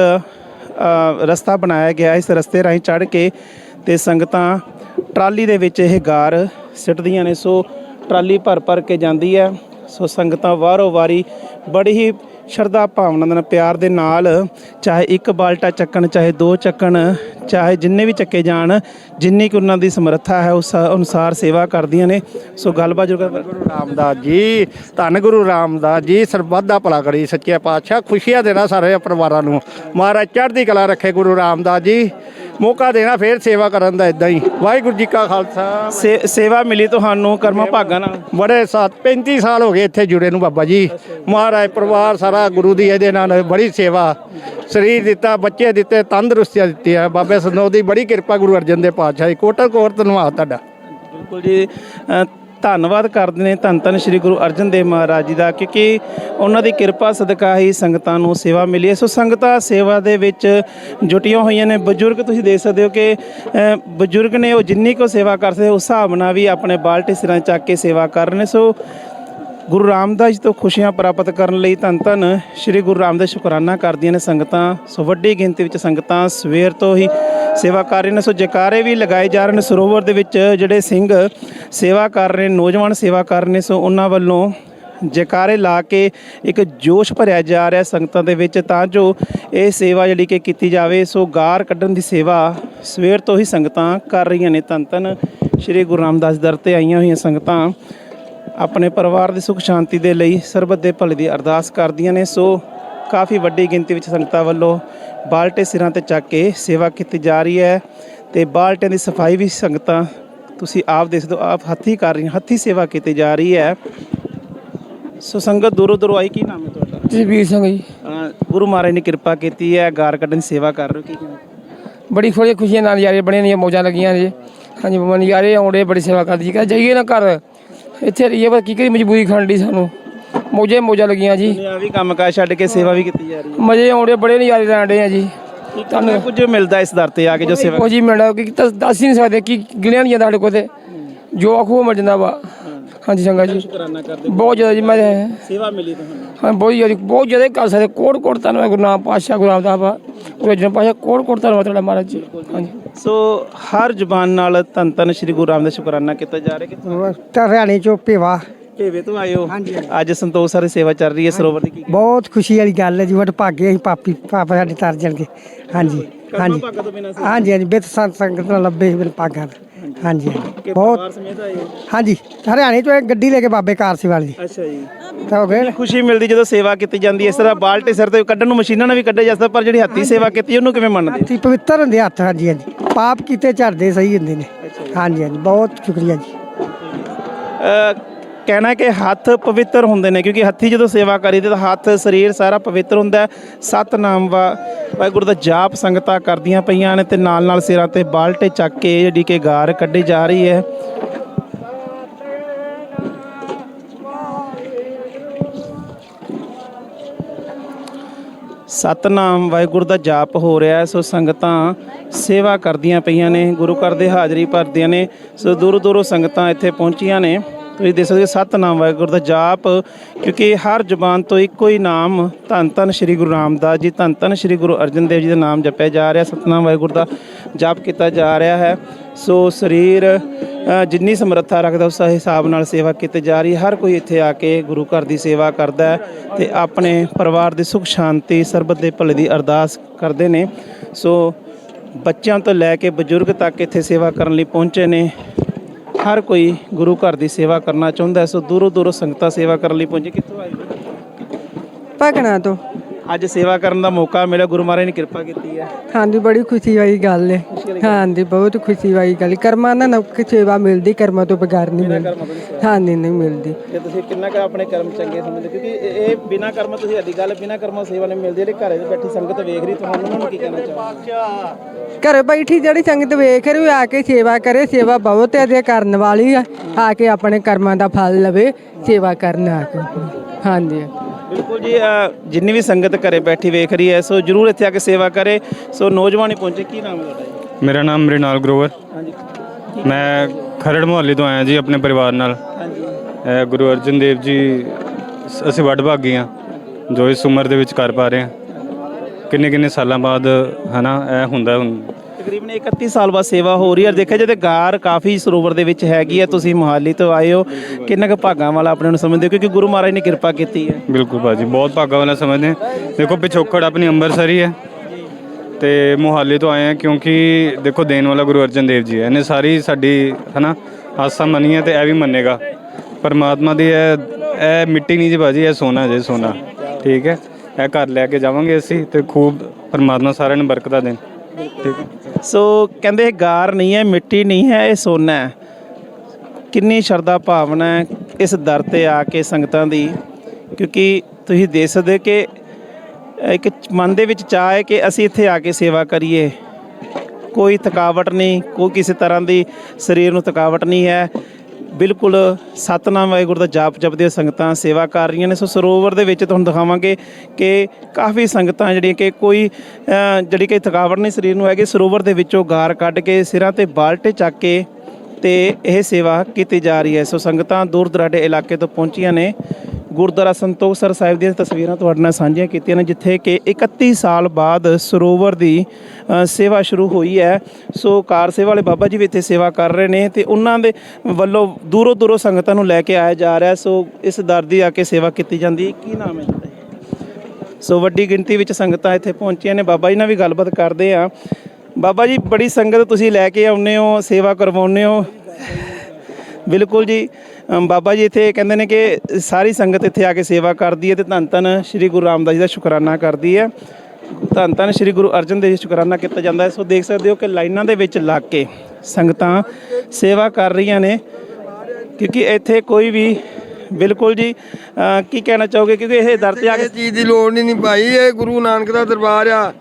ਰਸਤਾ ਬਣਾਇਆ ਗਿਆ ਇਸ ਰਸਤੇ ਰਾਹੀਂ ਚੜ੍ਹ ਕੇ ਤੇ ਸੰਗਤਾਂ ਟਰਾਲੀ ਦੇ ਵਿੱਚ ਇਹ ਗਾਰ ਸਿੱਟਦੀਆਂ ਨੇ, ਸੋ ਟਰਾਲੀ ਭਰ ਭਰ ਕੇ ਜਾਂਦੀ ਹੈ। ਸੋ ਸੰਗਤਾਂ ਵਾਰੋ ਵਾਰੀ ਬੜੀ ਹੀ ਸ਼ਰਧਾ ਭਾਵਨਾ ਦੇ ਨਾਲ, ਪਿਆਰ ਦੇ ਨਾਲ, ਚਾਹੇ ਇੱਕ ਬਾਲਟਾ ਚੱਕਣ, ਚਾਹੇ ਦੋ ਚੱਕਣ, ਚਾਹੇ ਜਿੰਨੇ ਵੀ ਚੱਕੇ ਜਾਣ, ਜਿੰਨੀ ਕੁ ਉਹਨਾਂ ਦੀ ਸਮਰੱਥਾ ਹੈ, ਉਸ ਅਨੁਸਾਰ ਸੇਵਾ ਕਰਦੀਆਂ ਨੇ। ਸੋ ਗੱਲਬਾਤ ਜੋ ਕਰ ਗੁਰੂ ਰਾਮਦਾਸ ਜੀ, ਧੰਨ ਗੁਰੂ ਰਾਮਦਾਸ ਜੀ, ਸਰਬੱਤ ਦਾ ਭਲਾ ਕਰੀ, ਸੱਚੇ ਪਾਤਸ਼ਾਹ, ਖੁਸ਼ੀਆਂ ਦੇਣਾ ਸਾਰੇ ਪਰਿਵਾਰਾਂ ਨੂੰ। ਮਹਾਰਾਜ ਚੜ੍ਹਦੀ ਕਲਾ ਰੱਖੇ ਗੁਰੂ ਰਾਮਦਾਸ ਜੀ। ਮੌਕਾ ਦੇਣਾ ਫੇਰ ਸੇਵਾ ਕਰਨ ਦਾ ਇਦਾਂ ਹੀ। ਵਾਹਿਗੁਰੂ ਜੀ ਕਾ ਖਾਲਸਾ। ਸੇ- ਸੇਵਾ ਮਿਲੀ ਤੁਹਾਨੂੰ ਕਰਮਾਂ ਭਾਗਾਂ ਨਾਲ? ਬੜੇ ਸਾਥ 35 ਸਾਲ ਹੋ ਗਏ ਇੱਥੇ ਜੁੜੇ ਨੂੰ ਬਾਬਾ ਜੀ। ਮਹਾਰਾਜ ਪਰਿਵਾਰ ਸਾਰਾ ਗੁਰੂ ਦੀ ਇਹਦੇ ਨਾਲ ਬੜੀ ਸੇਵਾ। ਸਰੀਰ ਦਿੱਤਾ ਬੱਚੇ ਦਿੱਤੇ ਤੰਦਰੁਸਤੀਆਂ ਦਿੱਤੀਆਂ। ਬਾਬੇ ਸੰਦੋ ਦੀ ਬੜੀ ਕਿਰਪਾ ਗੁਰੂ ਅਰਜਨ ਦੇ ਪਾਤਸ਼ਾਹ ਜੀ ਕੋਟਰ ਕੋਟ ਧੰਨਵਾਦ ਤੁਹਾਡਾ। ਬਿਲਕੁਲ ਜੀ ਅ, ਧੰਨਵਾਦ ਕਰਦੇ ਨੇ ਧੰਨ ਧੰਨ ਸ੍ਰੀ ਗੁਰੂ ਅਰਜਨ ਦੇਵ ਮਹਾਰਾਜ ਜੀ ਦਾ, ਕਿਉਂਕਿ ਉਹਨਾਂ ਦੀ ਕਿਰਪਾ ਸਦਕਾ ਹੀ ਸੰਗਤਾਂ ਨੂੰ ਸੇਵਾ ਮਿਲੀ ਹੈ। ਸੋ ਸੰਗਤਾਂ ਸੇਵਾ ਦੇ ਵਿੱਚ ਜੁਟੀਆਂ ਹੋਈਆਂ ਨੇ। ਬਜ਼ੁਰਗ ਤੁਸੀਂ ਦੇਖ ਸਕਦੇ ਹੋ ਕਿ ਬਜ਼ੁਰਗ ਨੇ ਉਹ ਜਿੰਨੀ ਕੋ ਸੇਵਾ ਕਰ ਸਕਦੇ, ਉਸ ਹਿਸਾਬ ਨਾਲ ਵੀ ਆਪਣੇ ਬਾਲਟੇ ਸਿਰਾਂ ਚੱਕ ਕੇ ਸੇਵਾ ਕਰ ਰਹੇ ਨੇ। ਸੋ ਗੁਰੂ ਰਾਮਦਾਸ ਜੀ ਤੋਂ ਖੁਸ਼ੀਆਂ ਪ੍ਰਾਪਤ ਕਰਨ ਲਈ ਧੰਨ ਧੰਨ ਸ੍ਰੀ ਗੁਰੂ ਰਾਮਦਾਸ ਸ਼ੁਕਰਾਨਾ ਕਰਦੀਆਂ ਨੇ ਸੰਗਤਾਂ, ਸੋ ਵੱਡੀ ਗਿਣਤੀ ਵਿੱਚ ਸੰਗਤਾਂ ਸਵੇਰ ਤੋਂ ਹੀ ਸੇਵਾ ਕਰ ਰਹੇ ਨੇ। ਸੋ ਜਕਾਰੇ ਵੀ ਲਗਾਏ ਜਾ ਰਹੇ ਨੇ ਸਰੋਵਰ ਦੇ ਵਿੱਚ, ਜਿਹੜੇ ਸਿੰਘ ਸੇਵਾ ਕਰ ਰਹੇ ਨੇ, ਨੌਜਵਾਨ ਸੇਵਾ ਕਰ ਰਹੇ ਨੇ, ਸੋ ਉਹਨਾਂ ਵੱਲੋਂ ਜਕਾਰੇ ਲਾ ਕੇ ਇੱਕ ਜੋਸ਼ ਭਰਿਆ ਜਾ ਰਿਹਾ ਸੰਗਤਾਂ ਦੇ ਵਿੱਚ, ਤਾਂ ਜੋ ਇਹ ਸੇਵਾ ਜਿਹੜੀ ਕਿ ਕੀਤੀ ਜਾਵੇ, ਸੋ ਗਾਰ ਕੱਢਣ ਦੀ ਸੇਵਾ ਸਵੇਰ ਤੋਂ ਹੀ ਸੰਗਤਾਂ ਕਰ ਰਹੀਆਂ ਨੇ। ਧੰਨ ਧੰਨ ਸ੍ਰੀ ਗੁਰੂ ਰਾਮਦਾਸ ਦਰ ਤੇ ਆਈਆਂ ਹੋਈਆਂ ਸੰਗਤਾਂ। ਆਪਣੇ ਪਰਿਵਾਰ ਦੀ ਸੁਖ ਸ਼ਾਂਤੀ ਦੇ ਲਈ ਸਰਬੱਤ ਦੇ ਭਲੇ ਦੀ ਅਰਦਾਸ ਕਰਦੀਆਂ ਨੇ। ਸੋ ਕਾਫੀ ਵੱਡੀ ਗਿਣਤੀ ਵਿੱਚ ਸੰਗਤਾਂ ਵੱਲੋਂ ਬਾਲਟੇ ਸਿਰਾਂ ਤੇ ਚੱਕ ਕੇ ਸੇਵਾ ਕੀਤੀ ਜਾ ਰਹੀ ਹੈ ਤੇ ਬਾਲਟਿਆਂ ਦੀ ਸਫ਼ਾਈ ਵੀ ਸੰਗਤਾਂ ਤੁਸੀਂ ਆਪ ਦੇਖ ਸਕਦੇ ਹੋ ਆਪ ਹੱਥੀਂ ਕਰ ਰਹੀਆਂ ਹੱਥੀਂ ਸੇਵਾ ਕੀਤੀ ਜਾ ਰਹੀ ਹੈ। ਸੋ ਸੰਗਤ ਦੂਰੋਂ ਦੂਰੋਂ ਆਈ ਕੀ ਨਾਮ ਹੈ ਤੁਹਾਡਾ? ਜਸਵੀਰ ਸਿੰਘ ਜੀ। ਅਹ ਗੁਰੂ ਮਹਾਰਾਜ ਨੇ ਕਿਰਪਾ ਕੀਤੀ ਹੈ ਗਾਰ ਕੱਢਣ ਦੀ ਸੇਵਾ ਕਰ ਰਹੇ ਹੋ ਕੀ ਬੜੀ ਖੁਸ਼ੀ ਖੁਸ਼ੀਆਂ ਨਾਲ ਨਜ਼ਾਰੇ ਬਣੇ ਨੇ ਮੌਜਾਂ ਲੱਗੀਆਂ ਜੀ ਹਾਂਜੀ ਬਾਬਾ ਨਜ਼ਾਰੇ ਆਉਂਦੇ ਬੜੀ ਸੇਵਾ ਕਰਦੀ। ਜੀ ਕਹਿੰਦਾ ਜਾਈਏ ਨਾ ਘਰ ਇੱਥੇ ਰਹੀਏ ਪਰ ਕੀ ਕਰੀ ਮਜਬੂਰੀ ਖਾਣ ਦੀ ਸਾਨੂੰ। ਮੌਜੇ ਮੌਜਾਂ ਲੱਗੀਆਂ ਜੀ। ਆ ਵੀ ਕੰਮ ਕਾਜ ਛੱਡ ਕੇ ਸੇਵਾ ਵੀ ਕੀਤੀ ਜਾ ਰਹੀ ਹੈ। ਮਜ਼ੇ ਆਉਂਦੇ ਬੜੇ ਨਜ਼ਾਰੇ ਲੈਣ ਡੇ ਆ ਜੀ। ਤੁਹਾਨੂੰ ਕੁਝ ਮਿਲਦਾ ਇਸ ਦਰ ਤੇ ਆ ਕੇ ਜੋ ਸੇਵਾ ਜੀ ਮਿਲਣਾ ਕਿ ਦੱਸ ਹੀ ਨਹੀਂ ਸਕਦੇ ਕਿ ਗਿਣਿਆ ਨਹੀਂ ਜਾਂਦਾ ਸਾਡੇ ਕੋਲ ਤੇ। ਜੋ ਆਖੋ ਮਿਲ ਜਾਂਦਾ ਵਾ। ਹਾਂਜੀ ਚੰਗਾ ਜੀ। ਸ਼ੁਕਰਾਨਾ ਕਰਦੇ ਬਹੁਤ ਜ਼ਿਆਦਾ ਜੀ ਮੈਂ ਸੇਵਾ ਮਿਲੀ ਤੁਹਾਨੂੰ। ਹਾਂ ਬਹੁਤ ਜ਼ਿਆਦਾ ਬਹੁਤ ਜ਼ਿਆਦਾ ਕਰ ਸਕਦੇ। ਕੋੜ ਕੋੜ ਧੰਨਵਾਦ ਗੁਰੂ ਨਾਨਕ ਪਾਤਸ਼ਾਹ ਗੁਰੂ ਰਾਮਦਾਸ ਬਾ ਗੁਰੂ ਅਰਜਨ ਪਾਤਸ਼ਾਹ ਕੋੜ ਕੋੜ ਧੰਨਵਾਦ ਤੁਹਾਡਾ ਮਹਾਰਾਜ ਜੀ। ਹਾਂਜੀ। ਸੋ ਹਰ ਜ਼ੁਬਾਨ ਨਾਲ ਧੰਨ ਧੰਨ ਸ੍ਰੀ ਗੁਰੂ ਰਾਮਦਾਸ ਸ਼ੁਕਰਾਨਾ ਕੀਤਾ ਜਾ ਰਿਹਾ ਕਿ ਹਰਿਆਣੇ ਚੋਂ ਭੇਵਾ। ਭੇਵੇ ਤੋਂ ਹੋ। ਅੱਜ ਸੰਤੋਖ ਸਾਰੀ ਸੇਵਾ ਚੱਲ ਰਹੀ ਹੈ ਸਰੋਵਰ ਦੀ ਕੀ ਬਹੁਤ ਖੁਸ਼ੀ ਵਾਲੀ ਗੱਲ ਹੈ ਜੀ ਵਟ ਭਾਗੇ ਅਸੀਂ ਪਾਪੀ ਪਾਪਾ ਸਾਡੇ ਤਰ ਜਾਣਗੇ। ਹਾਂਜੀ ਹਾਂਜੀ। ਹਾਂਜੀ ਹਾਂਜੀ ਬਿਤ ਸੰਤ ਸੰਗਤ ਨਾਲ ਲੱਭੇ ਭਾਗਾਂ ਦਾ। ਹਾਂਜੀ। ਹਾਂਜੀ ਬਹੁਤ ਪਰਿਵਾਰ ਸਮੇਤ ਆਏ? ਹੋ ਹਾਂਜੀ ਹਰਿਆਣੇ ਚੋਂ ਇੱਕ ਗੱਡੀ ਲੈ ਕੇ ਬਾਬੇ ਕਾਰਸੀ ਵਾਲੀ ਦੀ ਅੱਛਾ ਜੀ। ਤਾਂ ਹੋ ਗਏ। ਖੁਸ਼ੀ ਮਿਲਦੀ ਜਦੋਂ ਸੇਵਾ ਕੀਤੀ ਜਾਂਦੀ ਹੈ। ਇਸ ਤਰ੍ਹਾਂ ਬਾਲਟੇ ਸਿਰ ਤੇ ਕੱਢਣ ਨੂੰ ਮਸ਼ੀਨਾਂ ਨਾਲ ਵੀ ਕੱਢਿਆ ਜਾਂਦਾ ਪਰ ਜਿਹੜੀ ਹੱਥੀ ਸੇਵਾ ਕੀਤੀ ਉਹਨੂੰ ਕਿਵੇਂ ਮੰਨਦੇ? ਤੀ ਪਵਿੱਤਰ ਹੁੰਦੇ ਹੱਥ ਹਾਂਜੀ ਹਾਂਜੀ। ਪਾਪ ਕੀਤੇ ਝੜਦੇ ਸਹੀ ਹੁੰਦੇ ਨੇ। ਹਾਂਜੀ ਹਾਂਜੀ। ਬਹੁਤ ਸ਼ੁਕਰੀਆ ਜੀ। ਅਹ ਕਹਿਣਾ ਕਿ ਹੱਥ ਪਵਿੱਤਰ ਹੁੰਦੇ ਨੇ, ਕਿਉਂਕਿ ਹੱਥੀ ਜਦੋਂ ਸੇਵਾ ਕਰੀਦੇ ਤਾਂ ਹੱਥ, ਸਰੀਰ ਸਾਰਾ ਪਵਿੱਤਰ ਹੁੰਦਾ ਹੈ। ਸਤਨਾਮ ਵਾ, ਵਾਹਿਗੁਰੂ ਦਾ ਜਾਪ ਸੰਗਤਾਂ ਕਰਦੀਆਂ ਪਈਆਂ ਨੇ ਤੇ ਨਾਲ ਨਾਲ ਸਿਰਾਂ ਤੇ ਬਾਲਟੇ ਚੱਕ ਕੇ ਜਿਹੜੀ ਕਿ ਗਾਰ ਕੱਢੀ ਜਾ ਰਹੀ ਹੈ ਸਤਨਾਮ, ਵਾਹਿਗੁਰੂ ਦਾ ਜਾਪ ਹੋ ਰਿਹਾ ਸੋ ਸੰਗਤਾਂ ਸੇਵਾ ਕਰਦੀਆਂ ਪਈਆਂ ਨੇ, ਗੁਰੂ ਘਰ ਦੇ ਹਾਜ਼ਰੀ ਭਰਦੀਆਂ ਨੇ, ਸੋ ਦੂਰੋਂ ਦੂਰੋਂ ਸੰਗਤਾਂ ਇੱਥੇ ਪਹੁੰਚੀਆਂ ਨੇ ਤੁਸੀਂ ਦੇਖ ਸਕਦੇ ਹੋ ਸਤਨਾਮ ਵਾਹਿਗੁਰੂ ਦਾ ਜਾਪ, ਕਿਉਂਕਿ ਹਰ ਜ਼ੁਬਾਨ ਤੋਂ ਇੱਕੋ ਹੀ ਨਾਮ ਧੰਨ ਧੰਨ ਸ੍ਰੀ ਗੁਰੂ ਰਾਮਦਾਸ ਜੀ, ਧੰਨ ਧੰਨ ਸ੍ਰੀ ਗੁਰੂ ਅਰਜਨ ਦੇਵ ਜੀ ਦਾ ਨਾਮ ਜਪਿਆ ਜਾ ਰਿਹਾ, ਸਤਨਾਮ ਵਾਹਿਗੁਰੂ ਦਾ ਜਾਪ ਕੀਤਾ ਜਾ ਰਿਹਾ ਹੈ। ਸੋ ਸਰੀਰ ਜਿੰਨੀ ਸਮਰੱਥਾ ਰੱਖਦਾ ਉਸ ਹਿਸਾਬ ਨਾਲ ਸੇਵਾ ਕੀਤੀ ਜਾ ਰਹੀ ਹੈ। ਹਰ ਕੋਈ ਇੱਥੇ ਆ ਕੇ ਗੁਰੂ ਘਰ ਦੀ ਸੇਵਾ ਕਰਦਾ ਹੈ ਤੇ ਆਪਣੇ ਪਰਿਵਾਰ ਦੀ ਸੁਖ, ਸ਼ਾਂਤੀ, ਸਰਬਤ ਦੇ ਭਲੇ ਦੀ ਅਰਦਾਸ ਕਰਦੇ ਨੇ। ਸੋ ਬੱਚਿਆਂ ਤੋਂ ਲੈ ਕੇ ਬਜ਼ੁਰਗ ਤੱਕ ਇੱਥੇ ਸੇਵਾ ਕਰਨ ਲਈ ਪਹੁੰਚੇ ਨੇ। ਹਰ ਕੋਈ ਗੁਰੂ ਘਰ ਦੀ ਸੇਵਾ ਕਰਨਾ ਚਾਹੁੰਦਾ ਹੈ, ਸੋ ਦੂਰੋਂ ਦੂਰੋਂ ਸੰਗਤਾਂ ਸੇਵਾ ਕਰਨ ਲਈ ਪਹੁੰਚੇ ਕਿੱਥੋਂ ਆਏ ਜੀ? ਭਗਣਾ ਤੋਂ ਅੱਜ ਸੇਵਾ ਕਰਨ ਦਾ ਮੌਕਾ ਮਿਲਿਆ। ਗੁਰੂ ਮਹਾਰਾਜ ਨੇ ਕਿਰਪਾ ਕੀਤੀ ਹੈ। ਹਾਂਜੀ ਬੜੀ ਖੁਸ਼ੀ ਵਾਲੀ ਗੱਲ ਹੈ ਹਾਂਜੀ ਬਹੁਤ ਖੁਸ਼ੀ ਵਾਲੀ ਗੱਲ ਕਰਮਾਂ ਨਾਲ ਨੌਕ ਸੇਵਾ ਮਿਲਦੀ ਕਰਮਾਂ ਤੋਂ ਬਗੈਰ ਨਹੀਂ ਮਿਲਦੀ। ਹਾਂਜੀ ਨਹੀਂ ਮਿਲਦੀ। ਜੇ ਤੁਸੀਂ ਕਿੰਨਾ ਕੁ ਆਪਣੇ ਕਰਮ ਚੰਗੇ ਸਮਝਦੇ? ਕਿਉਂਕਿ ਇਹ ਬਿਨਾਂ ਕਰਮ ਤੁਸੀਂ ਸਾਡੀ ਗੱਲ ਬਿਨਾਂ ਕਰਮਾਂ ਸੇਵਾ ਨਹੀਂ ਮਿਲਦੀ। ਜਿਹੜੇ ਘਰੇ ਬੈਠੀ ਸੰਗਤ ਵੇਖ ਰਹੀ ਤੁਹਾਨੂੰ ਉਹਨਾਂ ਨੂੰ ਕੀ ਕਹਿਣਾ ਚਾਹੋਗੇ? ਘਰੇ ਬੈਠੀ ਜਿਹੜੀ ਸੰਗਤ ਵੇਖ ਰਹੀ ਆ ਕੇ ਸੇਵਾ ਕਰੇ। ਸੇਵਾ ਬਹੁਤ ਅਧਿਆ ਕਰਨ ਵਾਲੀ ਆ। ਆ ਕੇ ਆਪਣੇ ਕਰਮਾਂ ਦਾ ਫਲ ਲਵੇ ਸੇਵਾ ਕਰਨ ਆ ਕੇ। ਹਾਂਜੀ। ਬਿਲਕੁਲ ਜੀ ਅ, ਜਿੰਨੀ ਵੀ ਸੰਗਤ ਘਰੇ ਬੈਠੀ ਵੇਖ ਰਹੀ ਹੈ ਸੋ ਜਰੂਰ ਇੱਥੇ ਆ ਕੇ ਸੇਵਾ ਕਰੇ। ਸੋ ਨੌਜਵਾਨ ਹੀ ਪਹੁੰਚੇ ਕੀ ਨਾਮ ਹੈ ਤੁਹਾਡਾ ਜੀ? ਮੇਰਾ ਨਾਮ ਮ੍ਰਿਨਾਲ ਗਰੋਵਰ। ਹਾਂਜੀ। ਮੈਂ ਖਰੜ ਮੁਹੱਲੇ ਤੋਂ ਆਇਆ ਜੀ ਆਪਣੇ ਪਰਿਵਾਰ ਨਾਲ। ਹਾਂਜੀ। ਇਹ ਗੁਰੂ ਅਰਜਨ ਦੇਵ ਜੀ ਸ- ਅਸੀਂ ਵੱਡ ਭਾਗੀ ਹਾਂ ਜੋ ਇਸ ਉਮਰ ਦੇ ਵਿੱਚ ਕਰ ਪਾ ਰਹੇ ਹਾਂ। ਕਿੰਨੇ ਕਿੰਨੇ ਸਾਲਾਂ ਬਾਅਦ ਹਨਾ ਇਹ ਹੁੰਦਾ ਹੁਣ। ਤਕਰੀਬਨ 31 ਸਾਲ ਬਾਅਦ ਸੇਵਾ ਹੋ ਰਹੀ ਹੈ। ਦੇਖਿਆ ਜੇ ਤੇ ਗਾਰ ਕਾਫੀ ਸਰੋਵਰ ਦੇ ਵਿੱਚ ਹੈਗੀ ਹੈ। ਤੁਸੀਂ ਮੋਹਾਲੀ ਤੋਂ ਆਏ ਹੋ। ਕਿੰਨਾ ਕੁ ਭਾਗਾਂ ਵਾਲਾ ਆਪਣੇ ਨੂੰ ਸਮਝਦੇ ਹੋ? ਕਿਉਂਕਿ ਗੁਰੂ ਮਹਾਰਾਜ ਨੇ ਕਿਰਪਾ ਕੀਤੀ ਹੈ। ਬਿਲਕੁਲ ਭਾਜੀ, ਬਹੁਤ ਭਾਗਾਂ ਵਾਲਾ ਸਮਝਦੇ ਹਾਂ। ਦੇਖੋ, ਪਿਛੋਕੜ ਆਪਣੀ ਅੰਮ੍ਰਿਤਸਰ ਹੀ। ਹੈ ਤੇ ਮੁਹਾਲੀ ਤੋਂ ਆਏ ਹਾਂ ਕਿਉਂਕਿ ਦੇਖੋ, ਦੇਣ ਵਾਲਾ ਗੁਰੂ ਅਰਜਨ ਦੇਵ ਜੀ ਹੈ। ਇਹਨੇ ਸਾਰੀ ਸਾਡੀ, ਹਨਾ, ਆਸਾਂ ਮੰਨੀ ਹੈ ਤੇ ਇਹ ਵੀ ਮੰਨੇਗਾ। ਪਰਮਾਤਮਾ ਦੀ ਇਹ ਇਹ ਮਿੱਟੀ ਨਹੀਂ ਜੀ ਭਾਜੀ, ਇਹ ਸੋਨਾ ਜੇ ਸੋਨਾ। ਠੀਕ ਹੈ? ਇਹ ਘਰ ਲੈ ਕੇ ਜਾਵਾਂਗੇ ਅਸੀਂ ਤੇ ਖੂਬ ਪਰਮਾਤਮਾ ਸਾਰਿਆਂ ਨੂੰ ਬਰਕਤਾਂ ਦੇਣ। ਠੀਕ ਸੋ ਕਹਿੰਦੇ ਇਹ ਗਾਰ ਨਹੀਂ ਹੈ, ਮਿੱਟੀ ਨਹੀਂ ਹੈ, ਇਹ ਸੋਨਾ ਹੈ। ਕਿੰਨੀ ਸ਼ਰਧਾ ਭਾਵਨਾ ਹੈ ਇਸ ਦਰ ਤੇ ਆ ਕੇ ਸੰਗਤਾਂ ਦੀ, ਕਿਉਂਕਿ ਤੁਸੀਂ ਦੇਖ ਸਕਦੇ ਹੋ ਕਿ ਇੱਕ ਮਨ ਦੇ ਵਿੱਚ ਚਾਹ ਹੈ ਕਿ ਅਸੀਂ ਇੱਥੇ ਆ ਕੇ ਸੇਵਾ ਕਰੀਏ। ਕੋਈ ਥਕਾਵਟ ਨਹੀਂ, ਕੋਈ ਕਿਸੇ ਤਰ੍ਹਾਂ ਦੀ ਸਰੀਰ ਨੂੰ ਥਕਾਵਟ ਨਹੀਂ ਹੈ। ਬਿਲਕੁਲ ਸਤਨਾਮ ਵਾਹਿਗੁਰੂ ਦਾ ਜਾਪ ਜਪਦੇ ਸੰਗਤਾਂ ਸੇਵਾ ਕਰ ਰਹੀਆਂ ਨੇ। ਸੋ ਸਰੋਵਰ ਦੇ ਵਿੱਚ ਤੁਹਾਨੂੰ ਦਿਖਾਵਾਂਗੇ ਕਿ ਕਾਫੀ ਸੰਗਤਾਂ ਜਿਹੜੀਆਂ ਕਿ ਕੋਈ ਜਿਹੜੀ ਕਿ ਥਕਾਵਟ ਨਹੀਂ ਸਰੀਰ ਨੂੰ ਹੈਗੀ, ਸਰੋਵਰ ਦੇ ਵਿੱਚੋਂ ਗਾਰ ਕੱਢ ਕੇ ਸਿਰਾਂ ਤੇ ਬਾਲਟੇ ਚੱਕ ਕੇ ਤੇ ਇਹ ਸੇਵਾ ਕੀਤੀ ਜਾ ਰਹੀ ਹੈ। ਸੋ ਸੰਗਤਾਂ ਦੂਰ ਦਰਾਡੇ ਇਲਾਕੇ ਤੋਂ ਪਹੁੰਚੀਆਂ ਨੇ। ਗੁਰਦੁਆਰਾ ਸੰਤੋਖਸਰ ਸਾਹਿਬ ਦੀਆਂ ਤਸਵੀਰਾਂ ਤੁਹਾਡੇ ਨਾਲ ਸਾਂਝੀਆਂ ਕੀਤੀਆਂ ਨੇ, ਜਿੱਥੇ ਕਿ 31 ਸਾਲ ਬਾਅਦ ਸਰੋਵਰ ਦੀ ਸੇਵਾ ਸ਼ੁਰੂ ਹੋਈ ਹੈ। ਸੋ ਕਾਰ ਸੇਵਾ ਵਾਲੇ ਬਾਬਾ ਜੀ ਵੀ ਇੱਥੇ ਸੇਵਾ ਕਰ ਰਹੇ ਨੇ ਤੇ ਉਹਨਾਂ ਦੇ ਵੱਲੋਂ ਦੂਰੋਂ ਦੂਰੋਂ ਸੰਗਤਾਂ ਨੂੰ ਲੈ ਕੇ ਆਇਆ ਜਾ ਰਿਹਾ। ਸੋ ਇਸ ਦਰ ਦੀ ਆ ਕੇ ਸੇਵਾ ਕੀਤੀ ਜਾਂਦੀ ਕੀ ਨਾਮ ਹੈ ਸੋ ਵੱਡੀ ਗਿਣਤੀ ਵਿੱਚ ਸੰਗਤਾਂ ਇੱਥੇ ਪਹੁੰਚੀਆਂ ਨੇ। ਬਾਬਾ ਜੀ ਨਾਲ ਵੀ ਗੱਲਬਾਤ ਕਰਦੇ ਆ ਬਾਬਾ ਜੀ, ਬੜੀ ਸੰਗਤ ਤੁਸੀਂ ਲੈ ਕੇ ਆਉਂਦੇ ਹੋ, ਸੇਵਾ ਕਰਵਾਉਂਦੇ ਹੋ। ਬਿਲਕੁਲ ਜੀ। ਬਾਬਾ ਜੀ ਇੱਥੇ ਕਹਿੰਦੇ ਨੇ ਕਿ ਸਾਰੀ ਸੰਗਤ ਇੱਥੇ ਆ ਕੇ ਸੇਵਾ ਕਰਦੀ ਹੈ ਤੇ ਧੰਨ ਧੰਨ ਸ੍ਰੀ ਗੁਰੂ ਰਾਮਦਾਸ ਜੀ ਦਾ ਸ਼ੁਕਰਾਨਾ ਕਰਦੀ ਹੈ। ਧੰਨ ਧੰਨ ਸ੍ਰੀ ਗੁਰੂ ਅਰਜਨ ਦੇਵ ਜੀ ਸ਼ੁਕਰਾਨਾ ਕੀਤਾ ਜਾਂਦਾ ਹੈ। ਸੋ ਦੇਖ ਸਕਦੇ ਹੋ ਕਿ ਲਾਈਨਾਂ ਦੇ ਵਿੱਚ ਲੱਗ ਕੇ ਸੰਗਤਾਂ ਸੇਵਾ ਕਰ ਰਹੀਆਂ ਨੇ। ਕਿਉਂਕਿ ਇੱਥੇ ਕੋਈ ਵੀ ਬਿਲਕੁਲ ਜੀ ਕੀ ਕਹਿਣਾ ਚਾਹੋਗੇ? ਕਿਉਂਕਿ ਇਹ ਦਰ ਤੇ ਆ ਕੇ ਚੀਜ਼ ਦੀ ਲੋੜ ਨਹੀਂ ਨਹੀਂ ਭਾਈ। ਇਹ ਗੁਰੂ ਨਾਨਕ ਦਾ ਦਰਬਾਰ ਆ।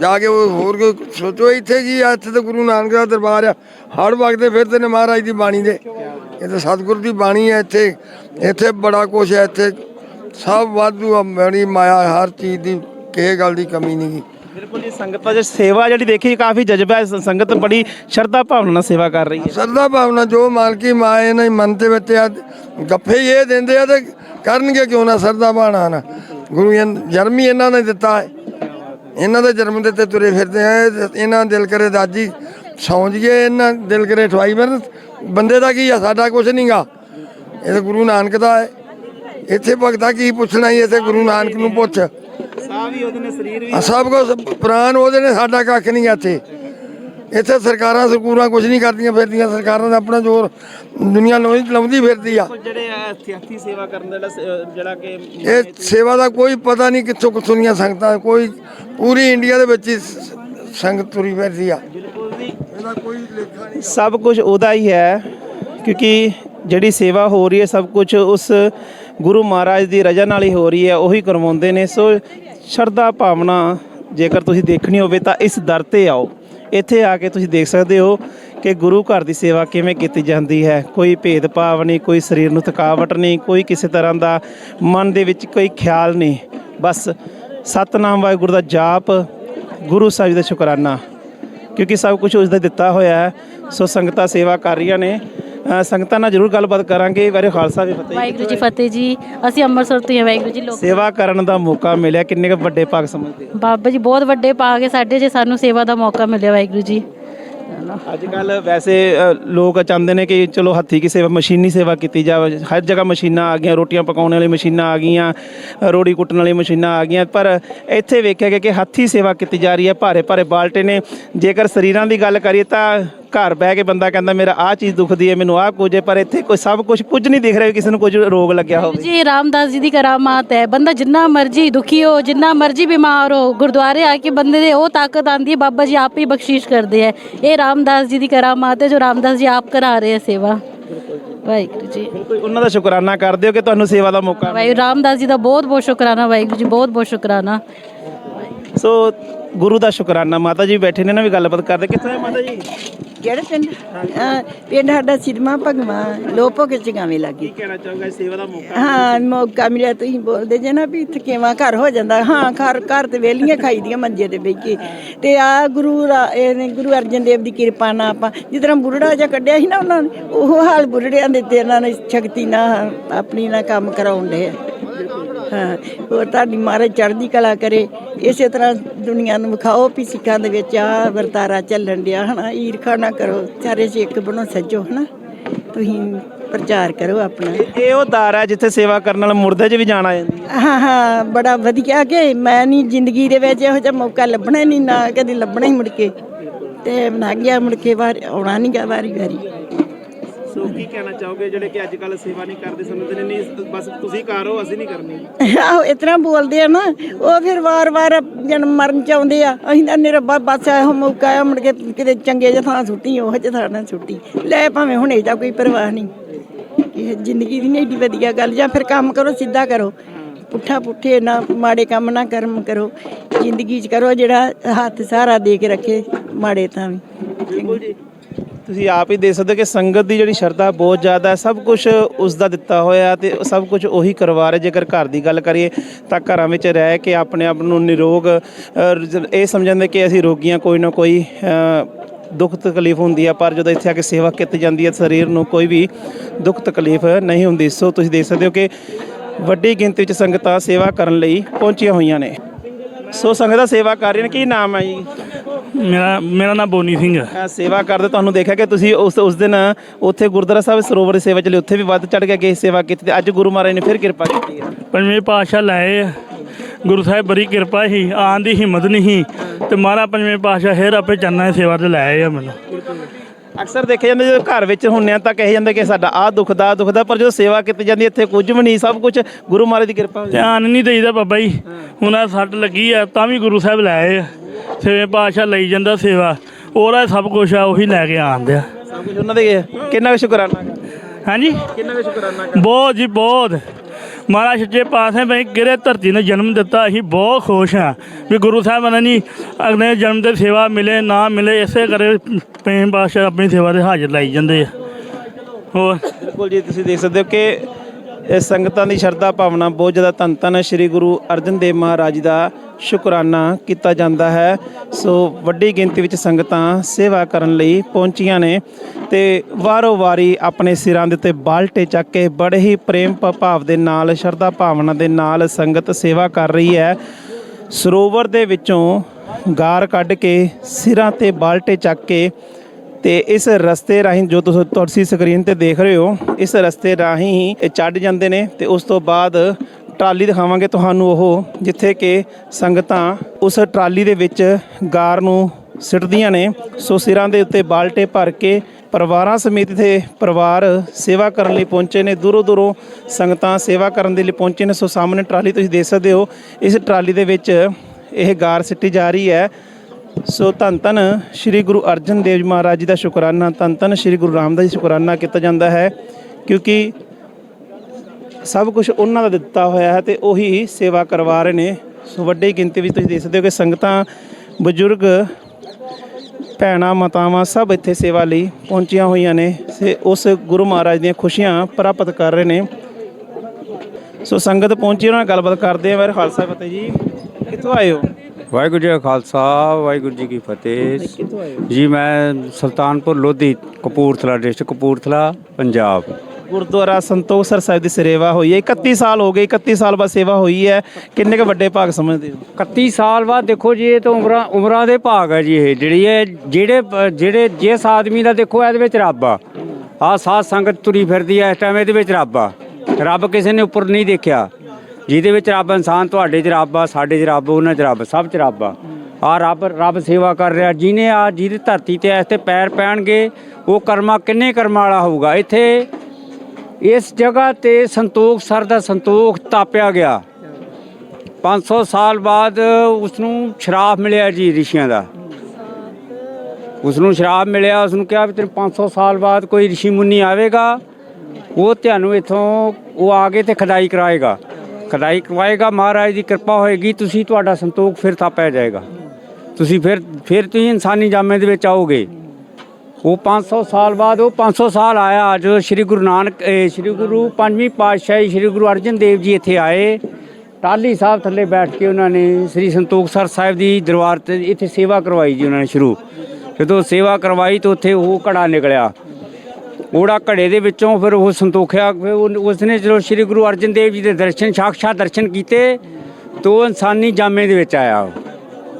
ਜਾ ਕੇ ਉਹ ਹੋਰ ਕੋਈ ਸੋਚੋ ਇੱਥੇ ਕੀ ਆ? ਇੱਥੇ ਤਾਂ ਗੁਰੂ ਨਾਨਕ ਦਾ ਦਰਬਾਰ ਆ। ਹਰ ਵਕਤ ਫਿਰਦੇ ਨੇ ਮਹਾਰਾਜ ਦੀ ਬਾਣੀ ਦੇ। ਇਹ ਤਾਂ ਸਤਿਗੁਰ ਦੀ ਬਾਣੀ ਹੈ ਇੱਥੇ। ਇੱਥੇ ਬੜਾ ਕੁਝ ਹੈ ਇੱਥੇ। ਸਭ ਵਾਧੂ ਆ ਬੜੀ ਮਾਇਆ ਹਰ ਚੀਜ਼ ਦੀ ਕਿਸੇ ਗੱਲ ਦੀ ਕਮੀ ਨਹੀਂ ਗੀ ਬਿਲਕੁਲ ਜੀ ਸੰਗਤਾਂ ਦੀ ਸੇਵਾ ਜਿਹੜੀ ਦੇਖੀ ਕਾਫੀ ਜਜ਼ਬਾ ਹੈ। ਸੰਗਤ ਬੜੀ ਸ਼ਰਧਾ ਭਾਵਨਾ ਨਾਲ ਸੇਵਾ ਕਰ ਰਹੀ ਹੈ। ਸਰਦਾ ਭਾਵਨਾ ਜੋ ਮਾਲਕੀ ਮਾਏ ਨੇ ਮਨ ਦੇ ਵਿੱਚ ਆ ਗੱਫੇ ਇਹ ਦਿੰਦੇ ਆ ਤੇ ਕਰਨਗੇ ਕਿਉਂ ਨਾ? ਸਰਦਾ ਭਾਵਨਾ ਨਾ ਗੁਰੂ ਇਹ ਜਨਮ ਹੀ ਇਹਨਾਂ ਨੇ ਦਿੱਤਾ ਹੈ। ਇਹਨਾਂ ਦੇ ਜਨਮ ਦੇ ਤੇ ਤੁਰੇ ਫਿਰਦੇ ਆ ਇਹ- ਇਹਨਾਂ ਦਿਲ ਕਰੇ ਦਾਜੀ ਸੌਂ ਜੀਏ ਇਹਨਾਂ ਦਿਲ ਕਰੇ ਠਵਾਈ ਮਰਨ। ਬੰਦੇ ਦਾ ਕੀ ਆ ਸਾਡਾ ਕੁਝ ਨਹੀਂਗਾ ਇਹ ਤਾਂ ਗੁਰੂ ਨਾਨਕ ਦਾ ਹੈ। ਇੱਥੇ ਭਗਤਾ ਕੀ ਪੁੱਛਣਾ ਹੀ ਇੱਥੇ ਗੁਰੂ ਨਾਨਕ ਨੂੰ ਪੁੱਛ। ਸਾਹ ਵੀ ਉਹਦੇ ਨੇ ਸਰੀਰ ਵੀ ਸਭ ਕੁਝ ਪ੍ਰਾਨ ਉਹਦੇ ਨੇ ਸਾਡਾ ਕੱਖ ਨਹੀਂ ਇੱਥੇ। ਇੱਥੇ ਸਰਕਾਰਾਂ ਸਰਕੂਰਾਂ ਕੁਝ ਨਹੀਂ ਕਰਦੀਆਂ ਫਿਰਦੀਆਂ ਸਰਕਾਰਾਂ ਦਾ ਆਪਣਾ ਜ਼ੋਰ ਦੁਨੀਆ ਲਾਉਂਦੀ ਲਾਉਂਦੀ ਫਿਰਦੀ ਆ। ਜਿਹੜੇ ਹੱਥੀ ਸੇਵਾ ਕਰਨ ਦਾ ਜਿਹੜਾ ਸ- ਜਿਹੜਾ ਕਿ ਇਹ ਸੇਵਾ ਦਾ ਕੋਈ ਪਤਾ ਨਹੀਂ ਕਿੱਥੋਂ ਕਿੱਥੋਂ ਦੀਆਂ ਸੰਗਤਾਂ ਕੋਈ ਪੂਰੀ ਇੰਡੀਆ ਦੇ ਵਿੱਚ ਸੰਗਤ ਤੁਰੀ ਫਿਰਦੀ ਆ। ਸਭ ਕੁਝ ਉਹਦਾ ਹੀ ਹੈ ਕਿਉਂਕਿ ਜਿਹੜੀ ਸੇਵਾ ਹੋ ਰਹੀ ਹੈ ਸਭ ਕੁਝ ਉਸ ਗੁਰੂ ਮਹਾਰਾਜ ਦੀ ਰਜ਼ਾ ਨਾਲ ਹੀ ਹੋ ਰਹੀ ਹੈ ਉਹੀ ਕਰਵਾਉਂਦੇ ਨੇ। ਸੋ ਸ਼ਰਧਾ ਭਾਵਨਾ ਜੇਕਰ ਤੁਸੀਂ ਦੇਖਣੀ ਹੋਵੇ ਤਾਂ ਇਸ ਦਰ ਤੇ ਆਓ। ਇੱਥੇ ਆ ਕੇ ਤੁਸੀਂ ਦੇਖ ਸਕਦੇ ਹੋ ਕਿ ਗੁਰੂ ਘਰ ਦੀ ਸੇਵਾ ਕਿਵੇਂ ਕੀਤੀ ਜਾਂਦੀ ਹੈ। ਕੋਈ ਭੇਦਭਾਵ ਨਹੀਂ, ਕੋਈ ਸਰੀਰ ਨੂੰ ਥਕਾਵਟ ਨਹੀਂ, ਕੋਈ ਕਿਸੇ ਤਰ੍ਹਾਂ ਦਾ ਮਨ ਦੇ ਵਿੱਚ ਕੋਈ ਖਿਆਲ ਨਹੀਂ। ਬਸ ਸਤਨਾਮ ਵਾਹਿਗੁਰੂ ਦਾ ਜਾਪ, ਗੁਰੂ ਸਾਹਿਬ ਜੀ ਦਾ ਸ਼ੁਕਰਾਨਾ। ਕਿਉਂਕਿ ਸਭ ਕੁਝ ਉਸ ਦਾ ਦਿੱਤਾ ਹੋਇਆ ਹੈ। ਸੋ ਸੰਗਤਾਂ ਸੇਵਾ ਕਰ ਰਹੀਆਂ ਨੇ। ਅ, ਸੰਗਤਾਂ ਨਾਲ ਜ਼ਰੂਰ ਗੱਲਬਾਤ ਕਰਾਂਗੇ। ਬਾਰੇ ਖਾਲਸਾ ਵੀ ਫਤਿਹ। ਵਾਹਿਗੁਰੂ ਜੀ ਫਤਿਹ ਜੀ। ਅਸੀਂ ਅੰਮ੍ਰਿਤਸਰ ਤੋਂ ਹੀ ਹਾਂ ਵਾਹਿਗੁਰੂ ਜੀ ਲੋਕ ਸੇਵਾ ਕਰਨ ਦਾ ਮੌਕਾ ਮਿਲਿਆ। ਕਿੰਨੇ ਕੁ ਵੱਡੇ ਭਾਗ ਸਮਝਦੇ ਹੋ? ਬਾਬਾ ਜੀ ਬਹੁਤ ਵੱਡੇ ਪਾ ਕੇ ਸਾਡੇ ਜੇ ਸਾਨੂੰ ਸੇਵਾ ਦਾ ਮੌਕਾ ਮਿਲਿਆ ਵਾਹਿਗੁਰੂ ਜੀ। ਅੱਜ ਕੱਲ ਵੈਸੇ ਅ, ਲੋਕ ਚਾਹੁੰਦੇ ਨੇ ਕਿ ਚਲੋ ਹੱਥੀ ਕੀ ਸੇਵਾ ਮਸ਼ੀਨੀ ਸੇਵਾ ਕੀਤੀ ਜਾਵੇ। ਹਰ ਜਗ੍ਹਾ ਮਸ਼ੀਨਾਂ ਆ ਗਈਆਂ ਰੋਟੀਆਂ ਪਕਾਉਣ ਵਾਲੀ ਮਸ਼ੀਨਾਂ ਆ ਗਈਆਂ ਅ, ਰੋੜੀ ਕੁੱਟਣ ਵਾਲੀ ਮਸ਼ੀਨਾਂ ਆ ਗਈਆਂ। ਪਰ ਇੱਥੇ ਵੇਖਿਆ ਗਿਆ ਕਿ ਹੱਥੀ ਸੇਵਾ ਕੀਤੀ ਜਾ ਰਹੀ ਹੈ। ਭਾਰੇ ਭਾਰੇ ਬਾਲਟੇ ਨੇ। ਜੇਕਰ ਸਰੀਰਾਂ ਦੀ ਗੱਲ ਕਰੀਏ ਤਾਂ ਘਰ ਬਹਿ ਕੇ ਬੰਦਾ ਕਹਿੰਦਾ ਮੇਰਾ ਆਹ ਚੀਜ਼ ਦੁਖਦੀ ਹੈ ਮੈਨੂੰ ਆਹ ਕੁਝ ਹੈ ਪਰ ਇੱਥੇ ਕੋਈ ਸਭ ਕੁਝ ਕੁਝ ਨਹੀਂ ਦਿਖ ਰਿਹਾ ਕਿਸੇ ਨੂੰ ਕੁਝ ਰੋਗ ਲੱਗਿਆ ਹੋਵੇ। ਜੀ ਰਾਮਦਾਸ ਜੀ ਦੀ ਕਰਾਮਾਤ ਹੈ। ਬੰਦਾ ਜਿੰਨਾ ਮਰਜ਼ੀ ਦੁਖੀ ਹੋ ਜਿੰਨਾ ਮਰਜ਼ੀ ਬਿਮਾਰ ਹੋ ਗੁਰਦੁਆਰੇ ਆ ਕੇ ਬੰਦੇ ਦੇ ਉਹ ਤਾਕਤ ਆਂਦੀ ਹੈ ਬਾਬਾ ਜੀ ਆਪ ਹੀ ਬਖਸ਼ਿਸ਼ ਕਰਦੇ ਹੈ। ਇਹ ਰਾਮਦਾਸ ਜੀ ਦੀ ਕਰਾਮਾਤ ਹੈ ਜੋ ਰਾਮਦਾਸ ਜੀ ਆਪ ਕਰਾ ਰਹੇ ਹੈ ਸੇਵਾ। ਵਾਹਿਗੁਰੂ ਜੀ। ਬਿਲਕੁਲ ਉਹਨਾਂ ਦਾ ਸ਼ੁਕਰਾਨਾ ਕਰਦੇ ਹੋ ਕਿ ਤੁਹਾਨੂੰ ਸੇਵਾ ਦਾ ਮੌਕਾ ਵਾਹਿਗੁਰੂ ਰਾਮਦਾਸ ਜੀ ਦਾ ਬਹੁਤ ਬਹੁਤ ਸ਼ੁਕਰਾਨਾ ਵਾਹਿਗੁਰੂ ਜੀ ਬਹੁਤ ਬਹੁਤ ਸ਼ੁਕਰਾਨਾ। ਸੋ ਗੁਰੂ ਦਾ ਸ਼ੁਕਰਾਨਾ। ਮਾਤਾ ਜੀ ਬੈਠੇ ਨੇ ਨਾ ਵੀ ਗੱਲਬਾਤ ਕਰਦੇ। ਕਿੱਥੋਂ ਹੈ ਮਾਤਾ ਜੀ? ਕਿਹੜੇ ਪਿੰਡ? ਪਿੰਡ ਸਾਡਾ ਸਿਰਮਾ ਭਗਵਾ ਲੋਪੋ ਕੇ ਚਗਾਵੇਂ ਲੱਗੀ ਕਹਿਣਾ ਚਾਹੂੰਗਾ? ਸੇਵਾ ਦਾ ਮੌਕਾ। ਹਾਂ ਮੌਕਾ ਮਿਲਿਆ। ਤੁਸੀਂ ਬੋਲਦੇ ਜੇ ਨਾ ਵੀ ਥਕੇਵਾ ਘਰ ਹੋ ਜਾਂਦਾ। ਹਾਂ ਘਰ ਘਰ ਤੇ ਵੇਲੀਆਂ ਖਾਈਦੀਆਂ ਮੰਜੇ ਤੇ ਬਹਿ ਕੇ। ਤੇ ਆ ਗੁਰੂ ਰਾ- ਇਹਨੇ ਗੁਰੂ ਅਰਜਨ ਦੇਵ ਦੀ ਕਿਰਪਾ ਨਾਲ ਆਪਾਂ ਜਿਸ ਤਰ੍ਹਾਂ ਬੁਰੜਾ ਜਿਹਾ ਕੱਢਿਆ ਸੀ ਨਾ ਉਹਨਾਂ ਨੇ ਉਹ ਹਾਲ ਬੁਰੜਿਆਂ ਦੇ ਤੇ ਇਹਨਾਂ ਨੇ ਸ਼ਕਤੀ ਨਾਲ ਆਪਣੀ ਨਾਲ ਕੰਮ ਕਰਾਉਂਦੇ ਆ। ਹਾਂ ਹੋਰ ਤੁਹਾਡੀ ਮਹਾਰਾਜ ਚੜ੍ਹਦੀ ਕਲਾ ਕਰੇ। ਇਸੇ ਤਰ੍ਹਾਂ ਦੁਨੀਆ ਨੂੰ ਵਿਖਾਓ ਵੀ ਸਿੱਖਾਂ ਦੇ ਵਿੱਚ ਆ ਵਰਤਾਰਾ ਚੱਲਣ ਡਿਆ ਹਨਾ? ਈਰਖਾ ਨਾ ਕਰੋ ਚ ਇੱਕ ਬਣੋ ਸੱਜੋ ਹਨਾ? ਤੁਸੀਂ ਪ੍ਰਚਾਰ ਕਰੋ ਆਪਣਾ। ਇਹ ਉਹ ਦਰ ਹੈ ਜਿੱਥੇ ਸੇਵਾ ਕਰਨ ਨਾਲ ਮੁਰਦੇ 'ਚ ਵੀ ਜਾਣ ਜਾਂਦੀ ਹੈ ਹਾਂ ਬੜਾ ਵਧੀਆ ਕਿ ਮੈਂ ਨਹੀਂ ਜ਼ਿੰਦਗੀ ਦੇ ਵਿੱਚ ਇਹੋ ਜਿਹਾ ਮੌਕਾ ਲੱਭਣਾ ਨਹੀਂ ਨਾ ਕਦੀ ਲੱਭਣਾ ਹੀ ਮੁੜ ਕੇ। ਤੇ ਨਾ ਗਿਆ ਮੁੜ ਕੇ ਵਾਰ ਆਉਣਾ ਨਹੀਂ ਗਾ ਵਾਰੀ ਵਾਰੀ ਸੋ ਕੀ ਕਹਿਣਾ ਚਾਹੋਗੇ ਜਿਹੜੇ ਕਿ ਅੱਜ ਕੱਲ ਸੇਵਾ ਨਹੀਂ ਕਰਦੇ ਸਮਝਦੇ ਨੇ ਨਹੀਂ ਬਸ ਤੁਸੀਂ ਕਰੋ ਅਸੀਂ ਨਹੀਂ ਕਰਨੀ। ਆਹੋ ਇਸ ਤਰ੍ਹਾਂ ਬੋਲਦੇ ਆ ਨਾ ਉਹ ਫਿਰ ਵਾਰ-ਵਾਰ ਜਨਮ ਮਰਨ ਚ ਆਉਂਦੇ ਆ। ਅਸੀਂ ਤਾਂ ਨਿਰ ਬਸ ਇਹੋ ਮੌਕਾ ਆ ਮੁੜ ਕੇ ਕਿਤੇ ਚੰਗੇ ਜਿਹਾ ਥਾਂ ਸੁੱਟੀ ਉਹ ਜਿਹਾ ਥਾਂ ਨਾ ਸੁੱਟੀ। ਲੈ ਭਾਵੇਂ ਹੁਣੇ ਦਾ ਕੋਈ ਪਰਵਾਹ ਨਹੀਂ ਇਹ ਜ਼ਿੰਦਗੀ ਦੀ ਨਹੀਂ ਏਡੀ ਵਧੀਆ ਗੱਲ ਜਾਂ ਫਿਰ ਕੰਮ ਕਰੋ ਸਿੱਧਾ ਕਰੋ। ਪੁੱਠਾ ਪੁੱਠੇ ਨਾ ਮਾੜੇ ਕੰਮ ਨਾ ਕਰਮ ਕਰੋ। ਜ਼ਿੰਦਗੀ 'ਚ ਕਰੋ ਜਿਹੜਾ ਹੱਥ ਸਹਾਰਾ ਦੇ ਕੇ ਰੱਖੇ ਮਾੜੇ ਤਾਂ ਵੀ। ਬਿਲਕੁਲ ਜੀ। ਤੁਸੀਂ ਆਪ ਹੀ ਦੇਖ ਸਕਦੇ ਹੋ ਕਿ ਸੰਗਤ ਦੀ ਜਿਹੜੀ ਸ਼ਰਧਾ ਬਹੁਤ ਜ਼ਿਆਦਾ ਹੈ। ਸਭ ਕੁਝ ਉਸ ਦਾ ਦਿੱਤਾ ਹੋਇਆ ਤੇ ਸਭ ਕੁਝ ਉਹੀ ਕਰਵਾ ਰਿਹਾ। ਜੇਕਰ ਘਰ ਦੀ ਗੱਲ ਕਰੀਏ ਤਾਂ ਘਰਾਂ ਵਿੱਚ ਰਹਿ ਕੇ ਆਪਣੇ ਆਪ ਨੂੰ ਨਿਰੋਗ ਅ, ਰ- ਇਹ ਸਮਝਦੇ ਕਿ ਅਸੀਂ ਰੋਗੀਆਂ ਕੋਈ ਨਾ ਕੋਈ ਦੁੱਖ ਤਕਲੀਫ ਹੁੰਦੀ ਆ ਪਰ ਜਦੋਂ ਇੱਥੇ ਆ ਕੇ ਸੇਵਾ ਕੀਤੀ ਜਾਂਦੀ ਹੈ ਸਰੀਰ ਨੂੰ ਕੋਈ ਵੀ ਦੁੱਖ ਤਕਲੀਫ ਨਹੀਂ ਹੁੰਦੀ। ਸੋ ਤੁਸੀਂ ਦੇਖ ਸਕਦੇ ਹੋ ਕਿ ਵੱਡੀ ਗਿਣਤੀ ਵਿੱਚ ਸੰਗਤਾਂ ਸੇਵਾ ਕਰਨ ਲਈ ਪਹੁੰਚੀਆਂ ਹੋਈਆਂ ਨੇ। ਸੋ ਸੰਗਤਾਂ ਸੇਵਾ ਕਰ ਰਹੀਆਂ ਨੇ। ਕੀ ਨਾਮ ਹੈ ਜੀ? ਮੇਰਾ ਮੇਰਾ ਨਾਮ ਬੋਨੀ ਸਿੰਘ ਹੈ। ਅ, ਸੇਵਾ ਕਰਦੇ ਤੁਹਾਨੂੰ ਦੇਖਿਆ ਕਿ ਤੁਸੀਂ ਉਸ ਉਸ ਦਿਨ ਉੱਥੇ ਗੁਰਦੁਆਰਾ ਸਾਹਿਬ ਸਰੋਵਰ ਦੀ ਸੇਵਾ ਚ ਲਈ ਉੱਥੇ ਵੀ ਵੱਧ ਚੜ ਕੇ ਗਏ ਸੇਵਾ ਕੀਤੀ ਤੇ ਅੱਜ ਗੁਰੂ ਮਹਾਰਾਜ ਨੇ ਫਿਰ ਕਿਰਪਾ ਕੀਤੀ ਹੈ। ਪੰਜਵੇਂ ਪਾਤਸ਼ਾਹ ਲਾਏ ਆ। ਗੁਰੂ ਸਾਹਿਬ ਬੜੀ ਕਿਰਪਾ ਸੀ ਆਉਣ ਦੀ ਹਿੰਮਤ ਨਹੀਂ ਸੀ ਤੇ ਮਹਾਰਾ ਪੰਜਵੇਂ ਪਾਤਸ਼ਾਹ ਫੇਰ ਆਪੇ ਚੰਨਾਂ ਦੀ ਸੇਵਾ ਤੇ ਲਾਏ ਆ ਮੈਨੂੰ। ਅਕਸਰ ਦੇਖਿਆ ਜਾਂਦਾ ਜਦੋਂ ਘਰ ਵਿੱਚ ਹੁੰਨੇ ਆ ਤਾਂ ਕਹੇ ਜਾਂਦੇ ਕਿ ਸਾਡਾ ਆਹ ਦੁਖਦਾ ਆਹ ਦੁਖਦਾ ਪਰ ਜਦੋਂ ਸੇਵਾ ਕੀਤੀ ਜਾਂਦੀ ਹੈ, ਇੱਥੇ ਕੁਝ ਵੀ ਨਹੀਂ ਸਭ ਕੁਝ ਗੁਰੂ ਮਹਾਰਾਜ ਦੀ ਕਿਰਪਾ ਹੁੰਦੀ ਹੈ ਧਿਆਨ ਨਹੀਂ ਦੇਈਦਾ ਬਾਬਾ ਜੀ। ਹੁਣ ਆ ਸੱਟ ਲੱਗੀ ਆ ਤਾਂ ਵੀ ਗੁਰੂ ਸਾਹਿਬ ਲਾਏ ਆ। ਛੇਵੇਂ ਪਾਤਸ਼ਾਹ ਲਈ ਜਾਂਦਾ ਸੇਵਾ ਉਹਦਾ ਸਭ ਕੁਝ ਆ ਉਹੀ ਲੈ ਕੇ ਆਂਦੇ ਆ। ਸਭ ਕੁਝ ਉਹਨਾਂ ਦੇ ਹੀ ਹੈ। ਕਿੰਨਾ ਕੁ ਸ਼ੁਕਰਾਨਾ ਹੈ। ਹਾਂਜੀ? ਕਿੰਨਾ ਕੁ ਸ਼ੁਕਰਾਨਾ ਬਹੁਤ ਜੀ ਬਹੁਤ। ਮਹਾਰਾਜ ਸੱਚੇ ਪਾਤਸ਼ਾਹ ਬਈ ਕਿਹੜੇ ਧਰਤੀ ਨੇ ਜਨਮ ਦਿੱਤਾ ਅਸੀਂ ਬਹੁਤ ਖੁਸ਼ ਹਾਂ ਵੀ ਗੁਰੂ ਸਾਹਿਬ ਨੇ ਨਹੀਂ ਅਗਲੇ ਜਨਮ ਤੇ ਸੇਵਾ ਮਿਲੇ ਨਾ ਮਿਲੇ ਇਸੇ ਕਰੇ ਪ੍ਰੇਮ ਪਾਤਸ਼ਾਹ ਆਪਣੀ ਸੇਵਾ ਦੇ ਹਾਜ਼ਰ ਲਾਈ ਜਾਂਦੇ ਆ। ਹੋਰ? ਬਿਲਕੁਲ ਜੀ ਤੁਸੀਂ ਦੇਖ ਸਕਦੇ ਹੋ ਕਿ ਇਹ ਸੰਗਤਾਂ ਦੀ ਸ਼ਰਧਾ ਭਾਵਨਾ ਬਹੁਤ ਜ਼ਿਆਦਾ ਧੰਨ ਧੰਨ ਸ੍ਰੀ ਗੁਰੂ ਅਰਜਨ ਦੇਵ ਮਹਾਰਾਜ ਦਾ ਸ਼ੁਕਰਾਨਾ ਕੀਤਾ ਜਾਂਦਾ ਹੈ। ਸੋ ਵੱਡੀ ਗਿਣਤੀ ਵਿੱਚ ਸੰਗਤਾਂ ਸੇਵਾ ਕਰਨ ਲਈ ਪਹੁੰਚੀਆਂ ਨੇ ਤੇ ਵਾਰੋ ਵਾਰੀ ਆਪਣੇ ਸਿਰਾਂ ਦੇ ਉੱਤੇ ਬਾਲਟੇ ਚੱਕ ਕੇ ਬੜੇ ਹੀ ਪ੍ਰੇਮ ਭਾਵ ਦੇ ਨਾਲ, ਸ਼ਰਧਾ ਭਾਵਨਾ ਦੇ ਨਾਲ ਸੰਗਤ ਸੇਵਾ ਕਰ ਰਹੀ ਹੈ। ਸਰੋਵਰ ਦੇ ਵਿੱਚੋਂ ਗਾਰ ਕੱਢ ਕੇ ਸਿਰਾਂ ਤੇ ਬਾਲਟੇ ਚੱਕ ਕੇ ਤੇ ਇਸ ਰਸਤੇ ਰਾਹੀਂ ਜੋ ਤੁਸੀਂ ਤੁਸੀਂ ਸਕਰੀਨ ਤੇ ਦੇਖ ਰਹੇ ਹੋ, ਇਸ ਰਸਤੇ ਰਾਹੀਂ ਹੀ ਇਹ ਚੜ੍ਹ ਜਾਂਦੇ ਨੇ ਤੇ ਉਸ ਤੋਂ ਬਾਅਦ ਟਰਾਲੀ ਦਿਖਾਵਾਂਗੇ ਤੁਹਾਨੂੰ ਉਹ, ਜਿੱਥੇ ਕਿ ਸੰਗਤਾਂ ਉਸ ਟਰਾਲੀ ਦੇ ਵਿੱਚ ਗਾਰ ਨੂੰ ਸਿੱਟਦੀਆਂ ਨੇ। ਸੋ ਸਿਰਾਂ ਦੇ ਉੱਤੇ ਬਾਲਟੇ ਭਰ ਕੇ ਪਰਿਵਾਰਾਂ ਸਮੇਤ ਇਥੇ ਪਰਿਵਾਰ ਸੇਵਾ ਕਰਨ ਲਈ ਪਹੁੰਚੇ ਨੇ। ਦੂਰੋਂ ਦੂਰੋਂ ਸੰਗਤਾਂ ਸੇਵਾ ਕਰਨ ਦੇ ਲਈ ਪਹੁੰਚੇ ਨੇ। ਸੋ ਸਾਹਮਣੇ ਟਰਾਲੀ ਤੁਸੀਂ ਦੇਖ ਸਕਦੇ ਹੋ, ਇਸ ਟਰਾਲੀ ਦੇ ਵਿੱਚ ਇਹ ਗਾਰ ਸਿੱਟੀ ਜਾ ਰਹੀ ਹੈ। ਸੋ ਧੰਨ ਧੰਨ ਸ੍ਰੀ ਗੁਰੂ ਅਰਜਨ ਦੇਵ ਜੀ ਮਹਾਰਾਜ ਜੀ ਦਾ ਸ਼ੁਕਰਾਨਾ, ਧੰਨ ਧੰਨ ਸ੍ਰੀ ਗੁਰੂ ਰਾਮਦਾਸ ਜੀ ਸ਼ੁਕਰਾਨਾ ਕੀਤਾ ਜਾਂਦਾ ਹੈ। ਕਿਉਂਕਿ ਸਭ ਕੁਝ ਉਹਨਾਂ ਦਾ ਦਿੱਤਾ ਹੋਇਆ ਹੈ ਤੇ ਉਹੀ ਸੇਵਾ ਕਰਵਾ ਰਹੇ ਨੇ। ਸੋ ਵੱਡੀ ਗਿਣਤੀ ਵਿੱਚ ਤੁਸੀਂ ਦੇਖ ਸਕਦੇ ਹੋ ਕਿ ਸੰਗਤਾਂ ਬਜ਼ੁਰਗ ਭੈਣਾਂ ਮਾਤਾਵਾਂ ਸਭ ਇੱਥੇ ਸੇਵਾ ਲਈ ਪਹੁੰਚੀਆਂ ਹੋਈਆਂ ਨੇ ਤੇ ਉਸ ਗੁਰੂ ਮਹਾਰਾਜ ਦੀਆਂ ਖੁਸ਼ੀਆਂ ਪ੍ਰਾਪਤ ਕਰ ਰਹੇ ਨੇ। ਸੋ ਸੰਗਤ ਪਹੁੰਚੀ ਉਹਨਾਂ ਨਾਲ ਗੱਲਬਾਤ ਕਰਦੇ ਆ ਮੇਰੇ ਖਾਲਸਾ ਫਤਿਹ ਜੀ। ਕਿੱਥੋਂ ਆਏ ਹੋ? ਵਾਹਿਗੁਰੂ ਜੀ ਕਾ ਖਾਲਸਾ ਵਾਹਿਗੁਰੂ ਜੀ ਕੀ ਫਤਿਹ। ਕਿੱਥੋਂ ਆਏ ਹੋ? ਜੀ ਮੈਂ ਸੁਲਤਾਨਪੁਰ ਲੋਧੀ ਕਪੂਰਥਲਾ ਡਿਸਟ੍ਰਿਕਟ ਕਪੂਰਥਲਾ ਪੰਜਾਬ। ਗੁਰਦੁਆਰਾ ਸੰਤੋਖਸਰ ਸਾਹਿਬ ਦੀ ਸੇਵਾ ਹੋਈ ਹੈ। 31 ਸਾਲ ਹੋ ਗਏ 31 ਸਾਲ ਬਾਅਦ ਸੇਵਾ ਹੋਈ ਹੈ। ਕਿੰਨੇ ਕੁ ਵੱਡੇ ਭਾਗ ਸਮਝਦੇ ਹੋ? 31 ਸਾਲ ਬਾਅਦ ਦੇਖੋ ਜੀ, ਇਹ ਤਾਂ ਉਮਰਾਂ ਉਮਰਾਂ ਦੇ ਭਾਗ ਹੈ ਜੀ ਇਹ। ਜਿਹੜੀ ਇਹ, ਜਿਹੜੇ ਜਿਹੜੇ ਜਿਸ ਆਦਮੀ ਦਾ ਦੇਖੋ, ਇਹਦੇ ਵਿੱਚ ਰੱਬ ਆ। ਆ ਸਾਧ ਸੰਗਤ ਤੁਰੀ ਫਿਰਦੀ ਆ ਇਸ ਟਾਈਮ, ਇਹਦੇ ਵਿੱਚ ਰੱਬ ਆ। ਰੱਬ ਕਿਸੇ ਨੇ ਉੱਪਰ ਨਹੀਂ ਦੇਖਿਆ। ਜਿਹਦੇ ਵਿੱਚ ਰੱਬ ਇਨਸਾਨ ਤੁਹਾਡੇ 'ਚ ਰੱਬ ਆ, ਸਾਡੇ 'ਚ ਰੱਬ ਉਹਨਾਂ 'ਚ ਰੱਬ ਸਭ 'ਚ ਰੱਬ ਆ। ਆ ਰੱਬ ਰੱਬ ਸੇਵਾ ਕਰ ਰਿਹਾ। ਜਿਹਨੇ ਆ, ਜਿਹਦੀ ਧਰਤੀ ਤੇ ਇਸ ਤੇ ਪੈਰ ਪੈਣਗੇ, ਉਹ ਕਰਮਾ ਕਿੰਨੇ ਕਰਮਾਂ ਵਾਲਾ ਹੋਊਗਾ? ਇੱਥੇ ਇਸ ਜਗ੍ਹਾ ਤੇ ਸੰਤੋਖ, ਸਰ ਦਾ ਸੰਤੋਖ ਤਾਪਿਆ ਗਿਆ। 500 ਸਾਲ ਬਾਅਦ ਉਸ ਨੂੰ ਸ਼ਰਾਪ ਮਿਲਿਆ ਜੀ ਰਿਸ਼ੀਆਂ ਦਾ। ਉਸ ਨੂੰ ਸ਼ਰਾਪ ਮਿਲਿਆ ਉਸ ਨੂੰ ਕਿਹਾ ਵੀ ਤੈਨੂੰ 500 ਸਾਲ ਬਾਅਦ ਕੋਈ ਰਿਸ਼ੀ ਮੁੰਨੀ ਆਵੇਗਾ, ਉਹ ਤੁਹਾਨੂੰ ਇਥੋਂ ਉਹ ਆ ਕੇ ਤੇ ਖਦਾਈ ਕਰਾਏਗਾ। ਖਦਾਈ ਕਰਵਾਏਗਾ ਮਹਾਰਾਜ ਦੀ ਕਿਰਪਾ ਹੋਏਗੀ, ਤੁਸੀਂ ਤੁਹਾਡਾ ਸੰਤੋਖ ਫਿਰ ਤਾਪਿਆ ਜਾਏਗਾ। ਤੁਸੀਂ ਫਿਰ ਫਿਰ ਤੁਸੀਂ ਇਨਸਾਨੀ ਜਾਮੇ ਦੇ ਵਿੱਚ ਆਓਗੇ। ਉਹ 500 ਸਾਲ ਬਾਅਦ, ਉਹ 500 ਸਾਲ ਆਇਆ ਜਦੋਂ ਸ੍ਰੀ ਗੁਰੂ ਨਾਨਕ ਸ੍ਰੀ ਗੁਰੂ ਪੰਜਵੀਂ ਪਾਤਸ਼ਾਹੀ ਸ੍ਰੀ ਗੁਰੂ ਅਰਜਨ ਦੇਵ ਜੀ ਇੱਥੇ ਆਏ। ਟਾਲੀ ਸਾਹਿਬ ਥੱਲੇ ਬੈਠ ਕੇ ਉਹਨਾਂ ਨੇ ਸ੍ਰੀ ਸੰਤੋਖਸਰ ਸਾਹਿਬ ਦੀ ਦਰਬਾਰ ਤੇ ਇੱਥੇ ਸੇਵਾ ਕਰਵਾਈ ਜੀ ਉਹਨਾਂ ਨੇ ਸ਼ੁਰੂ। ਜਦੋਂ ਸੇਵਾ ਕਰਵਾਈ ਤਾਂ ਉੱਥੇ ਉਹ ਘੜਾ ਨਿਕਲਿਆ। ਉਹੜਾ ਘੜੇ ਦੇ ਵਿੱਚੋਂ ਫਿਰ ਉਹ ਸੰਤੋਖਿਆ, ਫਿਰ ਉਹ- ਉਸਨੇ ਜਦੋਂ ਸ੍ਰੀ ਗੁਰੂ ਅਰਜਨ ਦੇਵ ਜੀ ਦੇ ਦਰਸ਼ਨ ਸਾਖਸ਼ਾਤ ਦਰਸ਼ਨ ਕੀਤੇ, ਤਾਂ ਉਹ ਇਨਸਾਨੀ ਜਾਮੇ ਦੇ ਵਿੱਚ ਆਇਆ।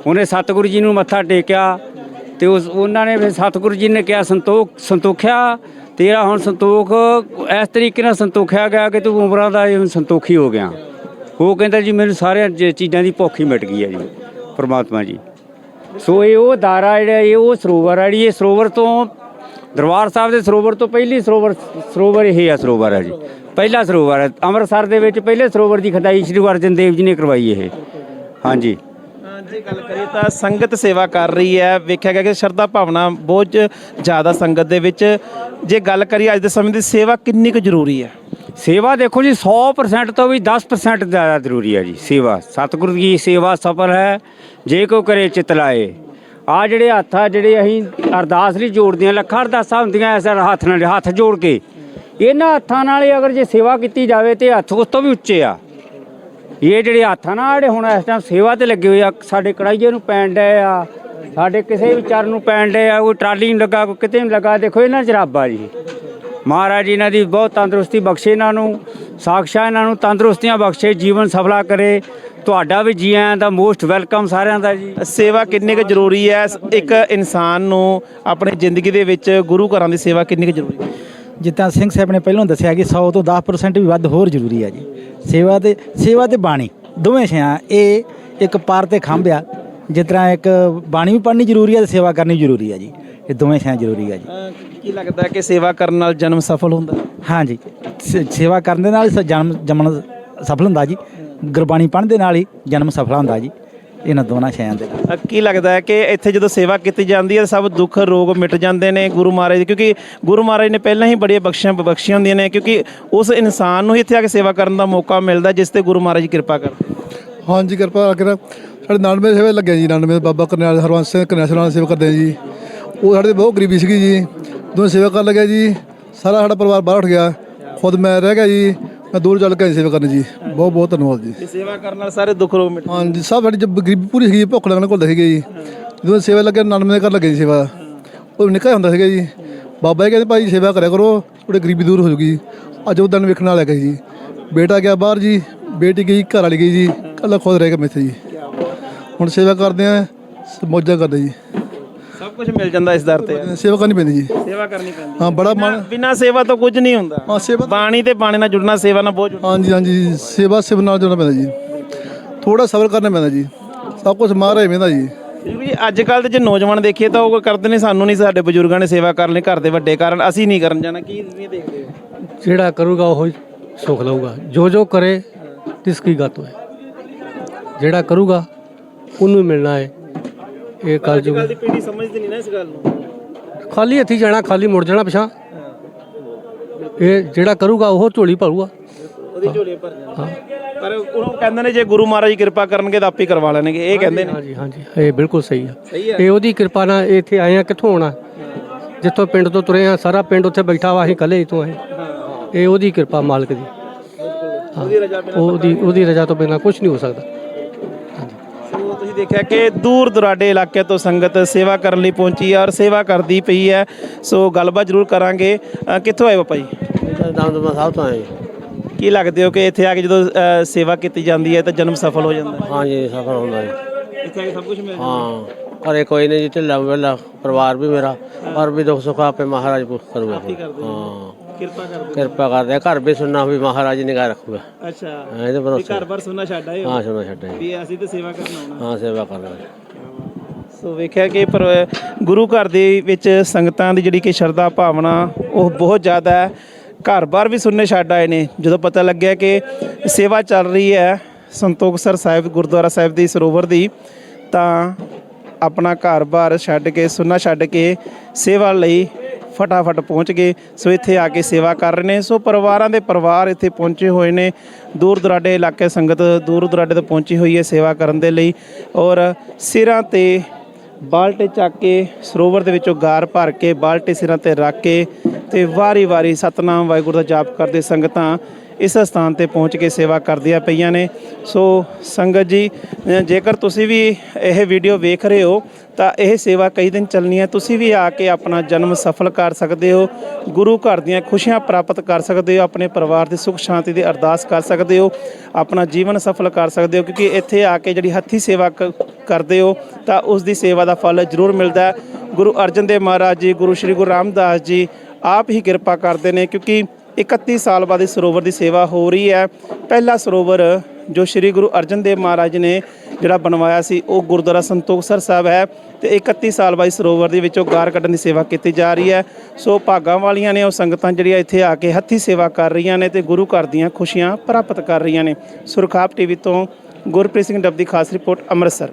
ਉਹਨੇ ਸਤਿਗੁਰੂ ਜੀ ਨੂੰ ਮੱਥਾ ਟੇਕਿਆ। ਤੇ ਉਸ ਉਹਨਾਂ ਨੇ ਫਿਰ ਸਤਿਗੁਰੂ ਜੀ ਨੇ ਕਿਹਾ, ਸੰਤੋਖ, ਸੰਤੋਖਿਆ, ਤੇਰਾ ਹੁਣ ਸੰਤੋਖ, ਇਸ ਤਰੀਕੇ ਨਾਲ ਸੰਤੋਖਿਆ ਗਿਆ ਕਿ ਤੂੰ ਉਮਰਾਂ ਦਾ ਹੁਣ ਸੰਤੋਖੀ ਹੋ ਗਿਆ। ਉਹ ਕਹਿੰਦਾ ਜੀ, ਮੈਨੂੰ ਸਾਰਿਆਂ ਚ- ਚੀਜ਼ਾਂ ਦੀ ਭੁੱਖ ਹੀ ਮਿਟ ਗਈ ਹੈ ਜੀ, ਪ੍ਰਮਾਤਮਾ ਜੀ। ਸੋ ਇਹ ਉਹ ਦਾਰਾ ਜਿਹੜਾ, ਇਹ ਉਹ ਸਰੋਵਰ ਹੈ ਜਿਹੜੀ ਇਹ ਸਰੋਵਰ ਤੋਂ ਦਰਬਾਰ ਸਾਹਿਬ ਦੇ ਸਰੋਵਰ ਤੋਂ ਪਹਿਲੀ ਸਰੋਵਰ ਸਰੋਵਰ ਇਹ ਹੈ ਸਰੋਵਰ ਹੈ ਜੀ। ਪਹਿਲਾ ਸਰੋਵਰ ਹੈ ਅੰਮ੍ਰਿਤਸਰ ਦੇ ਵਿੱਚ ਪਹਿਲੇ ਸਰੋਵਰ ਦੀ ਖਦਾਈ ਸ੍ਰੀ ਗੁਰੂ ਅਰਜਨ ਦੇਵ ਜੀ ਨੇ ਕਰਵਾਈ ਇਹ। ਹਾਂਜੀ। ਹਾਂ, ਜੇ ਗੱਲ ਕਰੀਏ ਤਾਂ ਸੰਗਤ ਸੇਵਾ ਕਰ ਰਹੀ ਹੈ। ਵੇਖਿਆ ਗਿਆ ਕਿ ਸ਼ਰਧਾ ਭਾਵਨਾ ਬਹੁਤ ਜ਼ਿਆਦਾ ਸੰਗਤ ਦੇ ਵਿੱਚ। ਜੇ ਗੱਲ ਕਰੀਏ ਅੱਜ ਦੇ ਸਮੇਂ ਦੀ ਸੇਵਾ ਕਿੰਨੀ ਕੁ ਜ਼ਰੂਰੀ ਹੈ? ਸੇਵਾ ਦੇਖੋ ਜੀ 100% ਤੋਂ ਵੀ 10% ਜ਼ਿਆਦਾ ਜ਼ਰੂਰੀ ਹੈ ਜੀ ਸੇਵਾ। ਸਤਿਗੁਰੂ ਦੀ ਸੇਵਾ ਸਫਲ ਹੈ ਜੇ ਕੋ ਕਰੇ ਚਿਤ ਲਾਏ। ਆ ਜਿਹੜੇ ਹੱਥ ਆ ਜਿਹੜੇ ਅਸੀਂ ਅਰਦਾਸ ਲਈ ਜੋੜਦੇ ਆ ਲੱਖਾਂ ਅਰਦਾਸਾਂ ਹੁੰਦੀਆਂ ਐਸੇ ਹੱਥ ਨਾਲ ਹੱਥ ਜੋੜ ਕੇ। ਇਹਨਾਂ ਹੱਥਾਂ ਨਾਲ ਹੀ ਅਗਰ ਜੇ ਸੇਵਾ ਕੀਤੀ ਜਾਵੇ ਤੇ ਹੱਥ ਉਸ ਤੋਂ ਵੀ ਉੱਚੇ ਆ। ਇਹ ਜਿਹੜੇ ਹੱਥ ਆ ਨਾ, ਜਿਹੜੇ ਹੁਣ ਇਸ ਟਾਈਮ ਸੇਵਾ ਤੇ ਲੱਗੇ ਹੋਏ ਆ, ਸਾਡੇ ਕੜਾਈਏ ਨੂੰ ਪੈਣ ਡਏ ਆ, ਸਾਡੇ ਕਿਸੇ ਵੀ ਚਰਨ ਨੂੰ ਪੈਣ ਡਏ ਆ, ਕੋਈ ਟਰਾਲੀ ਨੂੰ ਲੱਗਾ, ਕੋਈ ਕਿਤੇ ਨਹੀਂ ਲੱਗਾ, ਦੇਖੋ ਇਹਨਾਂ ਜਰਾਬਾ ਜੀ। ਮਹਾਰਾਜ ਇਹਨਾਂ ਦੀ ਬਹੁਤ ਤੰਦਰੁਸਤੀ ਬਖਸ਼ੇ ਇਹਨਾਂ ਨੂੰ ਸਾਖਸ਼ਾ ਇਹਨਾਂ ਨੂੰ ਤੰਦਰੁਸਤੀਆਂ ਬਖਸ਼ੇ, ਜੀਵਨ ਸਫਲਾ ਕਰੇ। ਤੁਹਾਡਾ ਵੀ ਜੀ ਆਇਆਂ ਦਾ ਮੋਸਟ ਵੈਲਕਮ ਸਾਰਿਆਂ ਦਾ ਜੀ। ਸੇਵਾ ਕਿੰਨੀ ਕੁ ਜ਼ਰੂਰੀ ਹੈ? ਇੱਕ ਇਨਸਾਨ ਨੂੰ ਆਪਣੀ ਜ਼ਿੰਦਗੀ ਦੇ ਵਿੱਚ ਗੁਰੂ ਘਰਾਂ ਦੀ ਸੇਵਾ ਕਿੰਨੀ ਕੁ ਜ਼ਰੂਰੀ ਹੈ? ਜਿੱਦਾਂ ਸਿੰਘ ਸਾਹਿਬ ਨੇ ਪਹਿਲਾਂ ਦੱਸਿਆ ਕਿ 100 ਤੋਂ 10% ਵੀ ਵੱਧ ਹੋਰ ਜ਼ਰੂਰੀ ਹੈ ਜੀ। ਸੇਵਾ ਤੇ ਸੇਵਾ ਤੇ ਬਾਣੀ ਦੋਵੇਂ ਸ਼ਿਆਂ ਇਹ ਇੱਕ ਪਾਰ ਤੇ ਖੰਭ ਆ। ਜਿਸ ਤਰ੍ਹਾਂ ਇੱਕ ਬਾਣੀ ਵੀ ਪੜ੍ਹਨੀ ਜ਼ਰੂਰੀ ਹੈ ਤੇ ਸੇਵਾ ਕਰਨੀ ਜ਼ਰੂਰੀ ਹੈ ਜੀ। ਇਹ ਦੋਵੇਂ ਸ਼ਿਆਂ ਜ਼ਰੂਰੀ ਹੈ ਜੀ। ਕੀ ਲੱਗਦਾ ਕਿ ਸੇਵਾ ਕਰਨ ਨਾਲ ਜਨਮ ਸਫਲ ਹੁੰਦਾ? ਹੈ? ਹਾਂਜੀ ਸੇਵਾ ਕਰਨ ਦੇ ਨਾਲ ਜਨਮ ਜੰਮਣ ਸਫਲ ਹੁੰਦਾ ਜੀ। ਗੁਰਬਾਣੀ ਪੜ੍ਹਨ ਦੇ ਨਾਲ ਹੀ ਜਨਮ ਸਫਲ ਹੁੰਦਾ ਜੀ। ਇਹਨਾਂ ਦੋਨਾਂ ਸ਼ਿਆਂ ਦੇ ਨਾਲ। ਅ, ਕੀ ਲੱਗਦਾ ਹੈ ਕਿ ਇੱਥੇ ਜਦੋਂ ਸੇਵਾ ਕੀਤੀ ਜਾਂਦੀ ਹੈ ਸਭ ਦੁੱਖ ਰੋਗ ਮਿਟ ਜਾਂਦੇ ਨੇ ਗੁਰੂ ਮਹਾਰਾਜ ਦੀ ਕਿਉਂਕਿ ਗੁਰੂ ਮਹਾਰਾਜ ਨੇ ਪਹਿਲਾਂ ਹੀ ਬੜੀਆਂ ਬਖਸ਼ੀਆਂ ਬਖਸ਼ੀਆਂ ਹੁੰਦੀਆਂ ਨੇ ਕਿਉਂਕਿ ਉਸ ਇਨਸਾਨ ਨੂੰ ਹੀ ਇੱਥੇ ਆ ਕੇ ਸੇਵਾ ਕਰਨ ਦਾ ਮੌਕਾ ਮਿਲਦਾ ਜਿਸ ਤੇ ਗੁਰੂ ਮਹਾਰਾਜ ਕਿਰਪਾ ਕਰਦੇ ਹਾਂਜੀ ਕਿਰਪਾ ਕਰਕੇ ਸਾਡੇ 99 ਸੇਵਾ ਲੱਗੇ ਜੀ 99 ਬਾਬਾ ਕਰਨੈਲ ਹਰਵੰਸ ਸਿੰਘ ਕਰਨੈਲ ਸਿੰਘ ਨਾਲ ਸੇਵਾ ਕਰਦੇ ਆ ਜੀ। ਉਹ ਸਾਡੇ ਤੇ ਬਹੁਤ ਗਰੀਬੀ ਸੀਗੀ ਜੀ। ਦੋਵੇਂ ਸੇਵਾ ਕਰਨ ਲੱਗਿਆ ਜੀ। ਸਾਰਾ ਸਾਡਾ ਪਰਿਵਾਰ ਬਾਹਰ ਉੱਠ ਗਿਆ। ਖੁਦ ਮੈਂ ਰਹਿ ਗਿਆ ਜੀ। ਮੈਂ ਦੂਰ ਚੱਲ ਕੇ ਆਈ ਸੇਵਾ ਕਰਨ ਜੀ। ਬਹੁਤ ਬਹੁਤ ਧੰਨਵਾਦ ਜੀ। ਸੇਵਾ ਕਰਨ ਨਾਲ ਸਾਰੇ ਦੁੱਖ ਰੋਗ ਮਿਟ ਹਾਂਜੀ ਸਭ ਸਾਡੀ ਜਬ ਗਰੀਬੀ ਪੂਰੀ ਸੀਗੀ ਭੁੱਖ ਲੱਗਣ ਕੋਲ ਸੀਗੇ ਜੀ। ਜਦੋਂ ਸੇਵਾ ਲੱਗਿਆ 99 ਦੇ ਘਰ ਲੱਗੇ ਜੀ ਸੇਵਾ। ਉਹ ਨਿੱਕਾ ਹੁੰਦਾ ਸੀਗਾ ਜੀ। ਬਾਬਾ ਜੀ ਕਹਿੰਦੇ ਭਾਈ ਸੇਵਾ ਕਰਿਆ ਕਰੋ ਤੁਹਾਡੀ ਗਰੀਬੀ ਦੂਰ ਹੋ ਜੂਗੀ। ਅੱਜ ਉਹ ਦਿਨ ਵੇਖਣ ਵਾਲਾ ਗਏ ਜੀ। ਬੇਟਾ ਗਿਆ ਬਾਹਰ ਜੀ ਬੇਟੀ ਗਈ ਘਰ ਵਾਲੀ ਗਈ ਜੀ। ਕੱਲਾ ਖੁਦ ਰਹਿ ਗਿਆ ਮੈਥੇ ਜੀ। ਹੁਣ ਸੇਵਾ ਕਰਦੇ ਆ ਮੌਜਾਂ ਕਰਦੇ ਜੀ। ਸਭ ਕੁਝ ਮਿਲ ਜਾਂਦਾ ਇਸ ਦਰ ਤੇ। ਸੇਵਾ ਕਰਨੀ ਪੈਂਦੀ ਜੀ। ਸੇਵਾ ਕਰਨੀ ਪੈਂਦੀ ਹਾਂ ਬੜਾ ਮਨ ਬਿਨਾਂ ਸੇਵਾ ਤੋਂ ਕੁਝ ਨਹੀਂ ਹੁੰਦਾ। ਹਾਂ ਸੇਵਾ ਬਾਣੀ ਤੇ ਬਾਣੀ ਨਾਲ ਜੁੜਨਾ ਸੇਵਾ ਨਾਲ ਬਹੁਤ ਜੁੜਨਾ। ਹਾਂਜੀ ਹਾਂਜੀ ਸੇਵਾ ਸੇਵਾ ਨਾਲ ਜੁੜਨਾ ਪੈਂਦਾ ਜੀ। ਥੋੜਾ ਸਬਰ ਕਰਨਾ ਪੈਂਦਾ ਜੀ। ਸਭ ਕੁਝ ਮਹਾਰਾਜ ਮਿਹਦਾ ਜੀ। ਕਿਉਂਕਿ ਅੱਜ ਕੱਲ ਦੇ ਜੇ ਨੌਜਵਾਨ ਦੇਖੀਏ ਤਾਂ ਉਹ ਕਰਦੇ ਨੇ ਸਾਨੂੰ ਨਹੀਂ ਸਾਡੇ ਬਜ਼ੁਰਗਾਂ ਨੇ ਸੇਵਾ ਕਰ ਲਈ ਘਰ ਦੇ ਵੱਡੇ ਕਾਰਨ ਅਸੀਂ ਨਹੀਂ ਕਰਨ ਜਾਣਾ ਕੀ ਨਹੀਂ ਦੇਖਦੇ ਹੋ? ਜਿਹੜਾ ਕਰੂਗਾ ਉਹ ਹੀ ਸੁਖ ਲਊਗਾ। ਜੋ ਜੋ ਕਰੇ ਤਿਸ ਕੀ ਗਤ ਹੋਏ। ਜਿਹੜਾ ਕਰੂਗਾ ਉਹਨੂੰ ਹੀ ਮਿਲਣਾ ਹੈ। ਇਹ ਕੱਲ ਅੱਜ ਦੀ ਪੀੜ੍ਹੀ ਸਮਝਦੀ ਨਹੀਂ ਨਾ ਇਸ ਗੱਲ ਨੂੰ। ਖਾਲੀ ਹੱਥੀ ਜਾਣਾ ਖਾਲੀ ਮੁੜ ਜਾਣਾ ਪਿਛਾਂ ਇਹ ਜਿਹੜਾ ਕਰੂਗਾ ਉਹ ਝੋਲੀ ਭਰੂਗਾ। ਉਹਦੀ ਝੋਲੀ ਭਰ ਜਾਂਦੀ ਪਰ ਉਹਨੂੰ ਕਹਿੰਦੇ ਨੇ ਜੇ ਗੁਰੂ ਮਹਾਰਾਜ ਕਿਰਪਾ ਕਰਨਗੇ ਤਾਂ ਆਪੇ ਕਰਵਾ ਲੈਣਗੇ। ਇਹ ਕਹਿੰਦੇ ਨੇ। ਹਾਂਜੀ ਹਾਂਜੀ ਇਹ ਬਿਲਕੁਲ ਸਹੀ ਆ। ਇਹ ਉਹਦੀ ਕਿਰਪਾ ਨਾਲ ਇੱਥੇ ਆਏ ਆ ਕਿੱਥੋਂ ਆਉਣਾ? ਜਿੱਥੋਂ ਪਿੰਡ ਤੋਂ ਤੁਰੇ ਆ ਸਾਰਾ ਪਿੰਡ ਉੱਥੇ ਬੈਠਾ ਵਾ ਅਸੀਂ ਤੋਂ ਆਏ। ਇਹ ਉਹਦੀ ਕਿਰਪਾ ਮਾਲਕ ਦੀ। ਉਹਦੀ ਰਜਾ ਬਿਨਾਂ ਉਹਦੀ ਉਹਦੀ ਰਜ਼ਾ ਤੋਂ ਬਿਨਾਂ ਕੁਝ ਨਹੀਂ ਹੋ ਸਕਦਾ। ਤੁਸੀਂ ਦੇਖਿਆ ਕਿ ਦੂਰ ਦੁਰਾਡੇ ਇਲਾਕੇ ਤੋਂ ਸੰਗਤ ਸੇਵਾ ਕਰਨ ਲਈ ਪਹੁੰਚੀ ਹੈ ਔਰ ਸੇਵਾ ਕਰਦੀ ਪਈ ਹੈ। ਸੋ ਗੱਲਬਾਤ ਜ਼ਰੂਰ ਕਰਾਂਗੇ। ਅ, ਕਿੱਥੋਂ ਆਏ ਬਾਪਾ ਜੀ ਦਮਦਮਾ ਸਾਹਿਬ ਤੋਂ ਆਏ ਕੀ ਲੱਗਦੇ ਹੋ ਕਿ ਇੱਥੇ ਆ ਕੇ ਜਦੋਂ ਅ, ਸੇਵਾ ਕੀਤੀ ਜਾਂਦੀ ਹੈ ਤਾਂ ਜਨਮ ਸਫਲ ਹੋ ਜਾਂਦਾ ਹੈ? ਹਾਂਜੀ ਸਫਰ ਹੁੰਦਾ ਜੀ। ਇੱਥੇ ਆ ਕੇ ਸਭ ਕੁਝ ਮਿਲ ਹਾਂ? ਘਰੇ ਕੋਈ ਨਹੀਂ ਜੀ ਢਿੱਲਾ ਵੇਲਾ ਪਰਿਵਾਰ ਵੀ ਮੇਰਾ। ਪਰ ਵੀ ਦੁੱਖ ਸੁੱਖ ਆਪੇ ਮਹਾਰਾਜ ਪੁੱਛ ਕਰੂਗਾ। ਹਾਂ। ਕਿਰਪਾ ਕਰਦੇ ਕਿਰਪਾ ਕਰਦੇ ਆ, ਘਰ ਵੀ ਸੁਣਨਾ ਵੀ ਮਹਾਰਾਜ ਨਿਗਾਹ ਰੱਖੂਗਾ। ਅੱਛਾ। ਹਾਂ, ਇਹਦੇ ਵੀ ਭਰੋਸੇ ਘਰ ਬਾਰ ਸੁਣਨਾ ਛੱਡ ਆਏ ਹੋ? ਹਾਂ ਸੁਣਾ ਛੱਡੇ ਵੀ ਅਸੀਂ ਤੇ ਸੇਵਾ ਕਰਨ ਆਉਣਾ। ਹਾਂ ਸੇਵਾ ਕਰਨਾ ਸੋ ਵੇਖਿਆ ਕਿ ਪਰ ਗੁਰੂ ਘਰ ਦੇ ਵਿੱਚ ਸੰਗਤਾਂ ਦੀ ਜਿਹੜੀ ਕਿ ਸ਼ਰਧਾ ਭਾਵਨਾ ਉਹ ਬਹੁਤ ਜ਼ਿਆਦਾ ਹੈ। ਘਰ-ਬਾਰ ਵੀ ਸੁਣਨੇ ਛੱਡ ਆਏ ਨੇ। ਜਦੋਂ ਪਤਾ ਲੱਗਿਆ ਕਿ ਸੇਵਾ ਚੱਲ ਰਹੀ ਹੈ ਸੰਤੋਖਸਰ ਸਾਹਿਬ ਗੁਰਦੁਆਰਾ ਸਾਹਿਬ ਦੀ ਸਰੋਵਰ ਦੀ ਤਾਂ ਆਪਣਾ ਘਰ-ਬਾਰ ਛੱਡ ਕੇ ਸੁਣਨਾ ਛੱਡ ਕੇ ਸੇਵਾ ਲਈ ਫਟਾਫਟ ਪਹੁੰਚ ਗਏ। ਸੋ ਇੱਥੇ ਆ ਕੇ ਸੇਵਾ ਕਰ ਰਹੇ ਨੇ। ਸੋ ਪਰਿਵਾਰਾਂ ਦੇ ਪਰਿਵਾਰ ਇੱਥੇ ਪਹੁੰਚੇ ਹੋਏ ਨੇ। ਦੂਰ ਦੁਰਾਡੇ ਇਲਾਕੇ ਸੰਗਤ ਦੂਰ ਦੁਰਾਡੇ ਤੋਂ ਪਹੁੰਚੀ ਹੋਈ ਹੈ ਸੇਵਾ ਕਰਨ ਦੇ ਲਈ। ਔਰ ਸਿਰਾਂ ਤੇ ਬਾਲਟੇ ਚੱਕ ਕੇ, ਸਰੋਵਰ ਦੇ ਵਿੱਚੋਂ ਗਾਰ ਭਰ ਕੇ, ਬਾਲਟੇ ਸਿਰਾਂ ਤੇ ਰੱਖ ਕੇ ਤੇ ਵਾਰੀ-ਵਾਰੀ ਸਤਨਾਮ ਵਾਹਿਗੁਰੂ ਦਾ ਜਾਪ ਕਰਦੇ ਸੰਗਤਾਂ ਇਸ ਸਥਾਨ ਤੇ ਪਹੁੰਚ ਕੇ ਸੇਵਾ ਕਰਦੀਆਂ ਪਈਆਂ ਨੇ। ਸੋ ਸੰਗਤ ਜੀ ਜੇਕਰ ਤੁਸੀਂ ਵੀ ਇਹ ਵੀਡੀਓ ਵੇਖ ਰਹੇ ਹੋ, ਤਾਂ ਇਹ ਸੇਵਾ ਕਈ ਦਿਨ ਚੱਲਣੀ ਹੈ। ਤੁਸੀਂ ਵੀ ਆ ਕੇ ਆਪਣਾ ਜਨਮ ਸਫਲ ਕਰ ਸਕਦੇ ਹੋ, ਗੁਰੂ ਘਰ ਦੀਆਂ ਖੁਸ਼ੀਆਂ ਪ੍ਰਾਪਤ ਕਰ ਸਕਦੇ ਹੋ, ਆਪਣੇ ਪਰਿਵਾਰ ਦੀ ਸੁਖ ਸ਼ਾਂਤੀ ਦੀ ਅਰਦਾਸ ਕਰ ਸਕਦੇ ਹੋ, ਆਪਣਾ ਜੀਵਨ ਸਫਲ ਕਰ ਸਕਦੇ ਹੋ, ਕਿਉਂਕਿ ਇੱਥੇ ਆ ਕੇ ਜਿਹੜੀ ਹੱਥੀ ਸੇਵਾ ਕ- ਕਰਦੇ ਹੋ, ਤਾਂ ਉਸ ਦੀ ਸੇਵਾ ਦਾ ਫਲ ਜ਼ਰੂਰ ਮਿਲਦਾ ਹੈ। ਗੁਰੂ ਅਰਜਨ ਦੇਵ ਮਹਾਰਾਜ ਜੀ, ਗੁਰੂ ਸ੍ਰੀ ਗੁਰੂ ਰਾਮਦਾਸ ਜੀ, ਆਪ ਹੀ ਕਿਰਪਾ ਕਰਦੇ ਨੇ, ਕਿਉਂਕਿ 31 ਸਾਲ ਬਾਅਦ ਇਸ ਸਰੋਵਰ ਦੀ ਸੇਵਾ ਹੋ ਰਹੀ ਹੈ। ਪਹਿਲਾ ਸਰੋਵਰ ਜੋ ਸ੍ਰੀ ਗੁਰੂ ਅਰਜਨ ਦੇਵ ਮਹਾਰਾਜ ਨੇ ਜਿਹੜਾ ਬਣਵਾਇਆ ਸੀ, ਉਹ ਗੁਰਦੁਆਰਾ ਸੰਤੋਖਸਰ ਸਾਹਿਬ ਹੈ ਤੇ 31 ਸਾਲ ਬਾਅਦ ਇਸ ਸਰੋਵਰ ਦੇ ਵਿੱਚੋਂ ਗਾਰ ਕੱਢਣ ਦੀ ਸੇਵਾ ਕੀਤੀ ਜਾ ਰਹੀ ਹੈ। ਸੋ ਭਾਗਾਂ ਵਾਲੀਆਂ ਨੇ ਉਹ ਸੰਗਤਾਂ ਜਿਹੜੀਆਂ ਇੱਥੇ ਆ ਕੇ ਹੱਥੀ ਸੇਵਾ ਕਰ ਰਹੀਆਂ ਨੇ ਤੇ ਗੁਰੂ ਘਰ ਦੀਆਂ ਖੁਸ਼ੀਆਂ ਪ੍ਰਾਪਤ ਕਰ ਰਹੀਆਂ ਨੇ। ਸੁਰਖਾਪ ਟੀਵੀ ਤੋਂ ਗੁਰਪ੍ਰੀਤ ਸਿੰਘ ਡੱਬ ਦੀ ਖਾਸ ਰਿਪੋਰਟ ਅੰਮ੍ਰਿਤਸਰ।